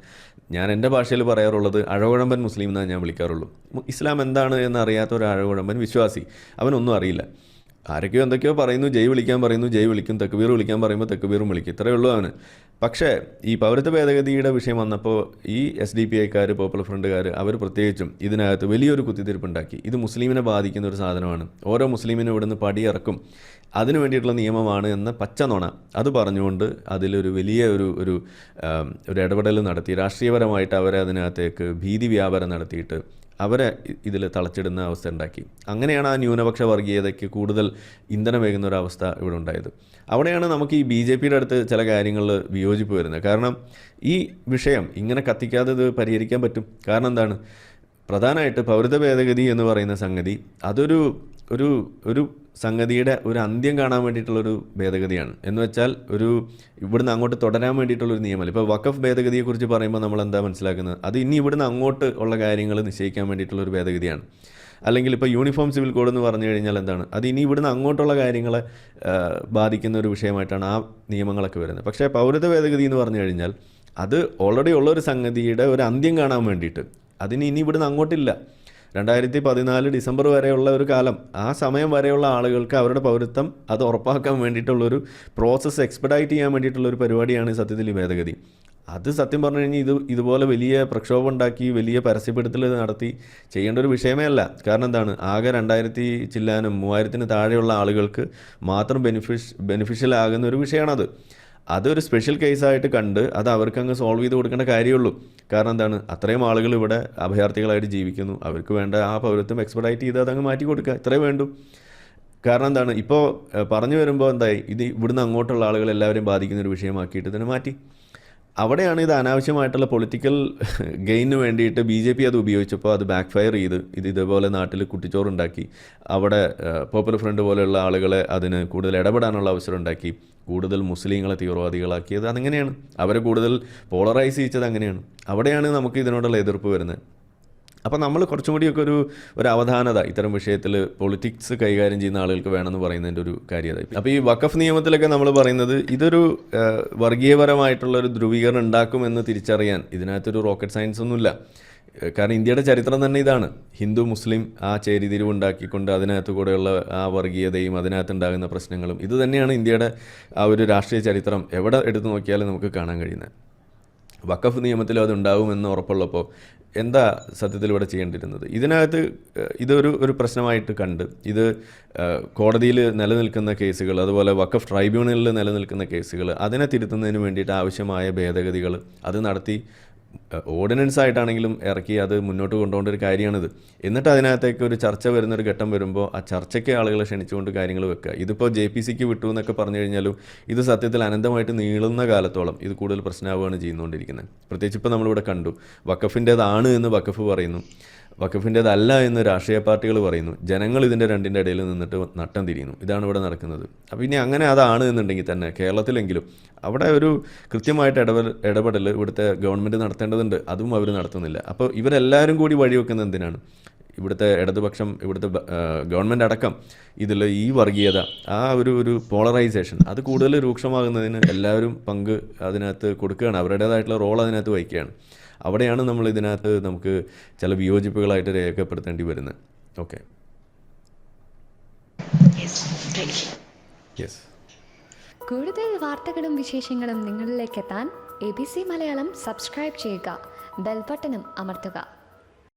S2: ഞാൻ എന്റെ ഭാഷയിൽ പറയാറുള്ളത് അഴകുഴമ്പൻ മുസ്ലിം എന്നാണ് ഞാൻ വിളിക്കാറുള്ളൂ. ഇസ്ലാം എന്താണ് എന്നറിയാത്ത ഒരു അഴകുഴമ്പൻ വിശ്വാസി. അവനൊന്നും അറിയില്ല. ആരൊക്കെയോ എന്തൊക്കെയോ പറയുന്നു ജയ് വിളിക്കാൻ പറയുന്നു ജയ് വിളിക്കും തെക്കുബീർ വിളിക്കാൻ പറയുമ്പോൾ തെക്കുബീറും വിളിക്കും. ഇത്രയേ ഉള്ളൂ അവന്. പക്ഷേ ഈ പൗരത്വ ഭേദഗതിയുടെ വിഷയം വന്നപ്പോൾ ഈ എസ് ഡി പി ഐക്കാർ പോപ്പുലർ ഫ്രണ്ടുകാർ അവർ പ്രത്യേകിച്ചും ഇതിനകത്ത് വലിയൊരു കുത്തിത്തിരിപ്പുണ്ടാക്കി. ഇത് മുസ്ലിമിനെ ബാധിക്കുന്ന ഒരു സാധനമാണ്. ഓരോ മുസ്ലിമിനും ഇവിടുന്ന് പടിയിറക്കും. അതിനു വേണ്ടിയിട്ടുള്ള നിയമമാണ് എന്ന പച്ച നുണ. അത് പറഞ്ഞുകൊണ്ട് അതിലൊരു വലിയ ഒരു ഒരു ഒരു ഇടപെടൽ നടത്തി. രാഷ്ട്രീയപരമായിട്ട് അവരെ അതിനകത്തേക്ക് ഭീതി വ്യാപാരം നടത്തിയിട്ട് അവരെ ഇതിൽ തളച്ചിടുന്ന അവസ്ഥ ഉണ്ടാക്കി. അങ്ങനെയാണ് ആ ന്യൂനപക്ഷ വർഗീയതയ്ക്ക് കൂടുതൽ ഇന്ധനമേകുന്ന ഒരു അവസ്ഥ ഇവിടെ ഉണ്ടായത്. അവിടെയാണ് നമുക്ക് ഈ ബി ജെ പിയുടെ അടുത്ത് ചില കാര്യങ്ങളിൽ വിയോജിപ്പ് വരുന്നത്. കാരണം ഈ വിഷയം ഇങ്ങനെ കത്തിക്കാതെ ഇത് പരിഹരിക്കാൻ പറ്റും. കാരണം എന്താണ്? പ്രധാനമായിട്ട് പൗരത്വ ഭേദഗതി എന്ന് പറയുന്ന സംഗതി അതൊരു ഒരു ഒരു സംഗതിയുടെ ഒരു അന്ത്യം കാണാൻ വേണ്ടിയിട്ടുള്ളൊരു ഭേദഗതിയാണ്. എന്ന് വെച്ചാൽ ഒരു ഇവിടുന്ന് അങ്ങോട്ട് തുടരാൻ വേണ്ടിയിട്ടുള്ളൊരു നിയമമല്ല ഇപ്പോൾ വഖഫ് ഭേദഗതിയെക്കുറിച്ച് പറയുമ്പോൾ നമ്മൾ എന്താ മനസ്സിലാക്കുന്നത്? അത് ഇനി ഇവിടുന്ന് അങ്ങോട്ട് ഉള്ള കാര്യങ്ങൾ നിശ്ചയിക്കാൻ വേണ്ടിയിട്ടുള്ളൊരു ഭേദഗതിയാണ്. അല്ലെങ്കിൽ ഇപ്പോൾ യൂണിഫോം സിവിൽ കോഡ് എന്ന് പറഞ്ഞു കഴിഞ്ഞാൽ എന്താണ്? അത് ഇനി ഇവിടുന്ന് അങ്ങോട്ടുള്ള കാര്യങ്ങളെ ബാധിക്കുന്ന ഒരു വിഷയമായിട്ടാണ് ആ നിയമങ്ങളൊക്കെ വരുന്നത്. പക്ഷേ പൗരത്വ ഭേദഗതി എന്ന് പറഞ്ഞു കഴിഞ്ഞാൽ അത് ഓൾറെഡി ഉള്ളൊരു സംഗതിയുടെ ഒരു അന്ത്യം കാണാൻ വേണ്ടിയിട്ട്. അതിന് ഇനി ഇവിടുന്ന് അങ്ങോട്ടില്ല. രണ്ടായിരത്തി പതിനാല് ഡിസംബർ വരെയുള്ള ഒരു കാലം. ആ സമയം വരെയുള്ള ആളുകൾക്ക് അവരുടെ പൗരത്വം അത് ഉറപ്പാക്കാൻ വേണ്ടിയിട്ടുള്ളൊരു പ്രോസസ്സ് എക്സ്പെഡൈറ്റ് ചെയ്യാൻ വേണ്ടിയിട്ടുള്ളൊരു പരിപാടിയാണ് സത്യത്തിൽ ഈ ഭേദഗതി. അത് സത്യം പറഞ്ഞു കഴിഞ്ഞാൽ ഇത് ഇതുപോലെ വലിയ പ്രക്ഷോഭം ഉണ്ടാക്കി വലിയ പരസ്യപ്പെടുത്തൽ നടത്തി ചെയ്യേണ്ട ഒരു വിഷയമേ അല്ല. കാരണം എന്താണ്? ആകെ രണ്ടായിരത്തി ചില്ലാനും മൂവായിരത്തിന് താഴെയുള്ള ആളുകൾക്ക് മാത്രം ബെനിഫിഷ് ബെനിഫിഷ്യൽ ആകുന്ന ഒരു വിഷയമാണത്. അതൊരു സ്പെഷ്യൽ കേസായിട്ട് കണ്ട് അത് അവർക്ക് അങ്ങ് സോൾവ് ചെയ്ത് കൊടുക്കേണ്ട കാര്യമുള്ളൂ. കാരണം എന്താണ്? അത്രയും ആളുകൾ ഇവിടെ അഭയാർത്ഥികളായിട്ട് ജീവിക്കുന്നു. അവർക്ക് വേണ്ട ആ പൗരത്വം എക്സ്പെർട്ടായിട്ട് ചെയ്ത് അതങ്ങ് മാറ്റി കൊടുക്കുക. ഇത്രേ വേണ്ടു. കാരണം എന്താണ്? ഇപ്പോൾ പറഞ്ഞു വരുമ്പോൾ എന്തായി? ഇത് ഇവിടുന്ന് അങ്ങോട്ടുള്ള ആളുകൾ എല്ലാവരെയും ബാധിക്കുന്ന ഒരു വിഷയമാക്കിയിട്ട് തന്നെ മാറ്റി. അവിടെയാണ് ഇത് അനാവശ്യമായിട്ടുള്ള പൊളിറ്റിക്കൽ ഗെയിന് വേണ്ടിയിട്ട് ബി ജെ പി അത് ഉപയോഗിച്ചപ്പോൾ അത് ബാക്ക് ഫയർ ചെയ്ത് ഇത് ഇതേപോലെ നാട്ടിൽ കുട്ടിച്ചോറുണ്ടാക്കി. അവിടെ പോപ്പുലർ ഫ്രണ്ട് പോലെയുള്ള ആളുകളെ അതിന് കൂടുതൽ ഇടപെടാനുള്ള അവസരം ഉണ്ടാക്കി. കൂടുതൽ മുസ്ലിങ്ങളെ തീവ്രവാദികളാക്കിയത് അതങ്ങനെയാണ്. അവരെ കൂടുതൽ പോളറൈസ് ചെയ്യിച്ചത് അങ്ങനെയാണ്. അവിടെയാണ് നമുക്ക് ഇതിനോടുള്ള എതിർപ്പ് വരുന്നത്. അപ്പോൾ നമ്മൾ കുറച്ചും കൂടിയൊക്കെ ഒരു ഒരു അവധാനത ഇത്തരം വിഷയത്തിൽ പൊളിറ്റിക്സ് കൈകാര്യം ചെയ്യുന്ന ആളുകൾക്ക് വേണമെന്ന് പറയുന്നതിന്റെ ഒരു കാര്യത. അപ്പോൾ ഈ വഖഫ് നിയമത്തിലൊക്കെ നമ്മൾ പറയുന്നത് ഇതൊരു വർഗീയപരമായിട്ടുള്ളൊരു ധ്രുവീകരണം ഉണ്ടാക്കുമെന്ന് തിരിച്ചറിയാൻ ഇതിനകത്തൊരു റോക്കറ്റ് സയൻസ് ഒന്നുമില്ല. കാരണം ഇന്ത്യയുടെ ചരിത്രം തന്നെ ഇതാണ്. ഹിന്ദു മുസ്ലിം ആ ചേരിതിരിവ് ഉണ്ടാക്കിക്കൊണ്ട് അതിനകത്ത് കൂടെയുള്ള ആ വർഗീയതയും അതിനകത്തുണ്ടാകുന്ന പ്രശ്നങ്ങളും ഇത് തന്നെയാണ് ഇന്ത്യയുടെ ആ ഒരു രാഷ്ട്രീയ ചരിത്രം എവിടെ എടുത്തു നോക്കിയാലും നമുക്ക് കാണാൻ കഴിയുന്നത്. വഖഫ് നിയമത്തിലും അതുണ്ടാവുമെന്ന് ഉറപ്പുള്ളപ്പോൾ എന്താ സത്യത്തിൽ ഇവിടെ ചെയ്യേണ്ടിരുന്നത് ഇതിനകത്ത് ഇതൊരു ഒരു പ്രശ്നമായിട്ട് കണ്ട് ഇത് കോടതിയിൽ നിലനിൽക്കുന്ന കേസുകൾ അതുപോലെ വഖഫ് ട്രൈബ്യൂണലിൽ നിലനിൽക്കുന്ന കേസുകൾ അതിനെ തിരുത്തുന്നതിന് വേണ്ടിയിട്ട് ആവശ്യമായ ഭേദഗതികൾ അത് നടത്തി ഓർഡിനൻസ് ആയിട്ടാണെങ്കിലും ഇറക്കി അത് മുന്നോട്ട് കൊണ്ടുപോകേണ്ട ഒരു കാര്യമാണിത്. എന്നിട്ട് അതിനകത്തേക്ക് ഒരു ചർച്ച വരുന്ന ഒരു ഘട്ടം വരുമ്പോൾ ആ ചർച്ചയ്ക്ക് ആളുകളെ ക്ഷണിച്ചുകൊണ്ട് കാര്യങ്ങൾ വെക്കുക. ഇതിപ്പോൾ ജെ പി സിക്ക് വിട്ടു എന്നൊക്കെ പറഞ്ഞു കഴിഞ്ഞാലും ഇത് സത്യത്തിൽ അനന്തമായിട്ട് നീളുന്ന കാലത്തോളം ഇത് കൂടുതൽ പ്രശ്നമാവുകയാണ് ചെയ്യുന്നുകൊണ്ടിരിക്കുന്നത് പ്രത്യേകിച്ച് ഇപ്പോൾ നമ്മളിവിടെ കണ്ടു. വക്കഫിന്റേതാണ് എന്ന് വക്കഫ് പറയുന്നു. വഖഫിന്റേതല്ല എന്ന് രാഷ്ട്രീയ പാർട്ടികൾ പറയുന്നു. ജനങ്ങൾ ഇതിന്റെ രണ്ടിന്റെ ഇടയിൽ നിന്നിട്ട് നട്ടം തിരിയുന്നു. ഇതാണ് ഇവിടെ നടക്കുന്നത്. അപ്പോൾ ഇനി അങ്ങനെ അതാണ് എന്നുണ്ടെങ്കിൽ തന്നെ കേരളത്തിലെങ്കിലും അവിടെ ഒരു കൃത്യമായിട്ട് ഇടപെടൽ ഇടപെടൽ ഇവിടുത്തെ ഗവൺമെന്റ് നടത്തേണ്ടതുണ്ട്. അതും അവർ നടത്തുന്നില്ല. അപ്പോൾ ഇവരെല്ലാവരും കൂടി വഴിവെക്കുന്നത് എന്തിനാണ്? ഇവിടുത്തെ ഇടതുപക്ഷം ഇവിടുത്തെ ഗവൺമെന്റ് അടക്കം ഇതിൽ ഈ വർഗീയത ആ ഒരു ഒരു പോളറൈസേഷൻ അത് കൂടുതൽ രൂക്ഷമാകുന്നതിന് എല്ലാവരും പങ്ക് അതിനകത്ത് കൊടുക്കുകയാണ്. അവരുടേതായിട്ടുള്ള റോൾ അതിനകത്ത് വഹിക്കുകയാണ്. അവിടെയാണ് നമ്മൾ ഇതിനകത്ത് നമുക്ക് ചില വിയോജിപ്പുകളായിട്ട് രേഖപ്പെടുത്തേണ്ടി വരുന്നത്. ഓക്കെ യെസ്
S3: കൂടുതൽ വാർത്തകളും വിശേഷങ്ങളും നിങ്ങളിലേക്ക് എത്താൻ A B C Malayalam subscribe ചെയ്യുക. ബെൽബട്ടനും അമർത്തുക.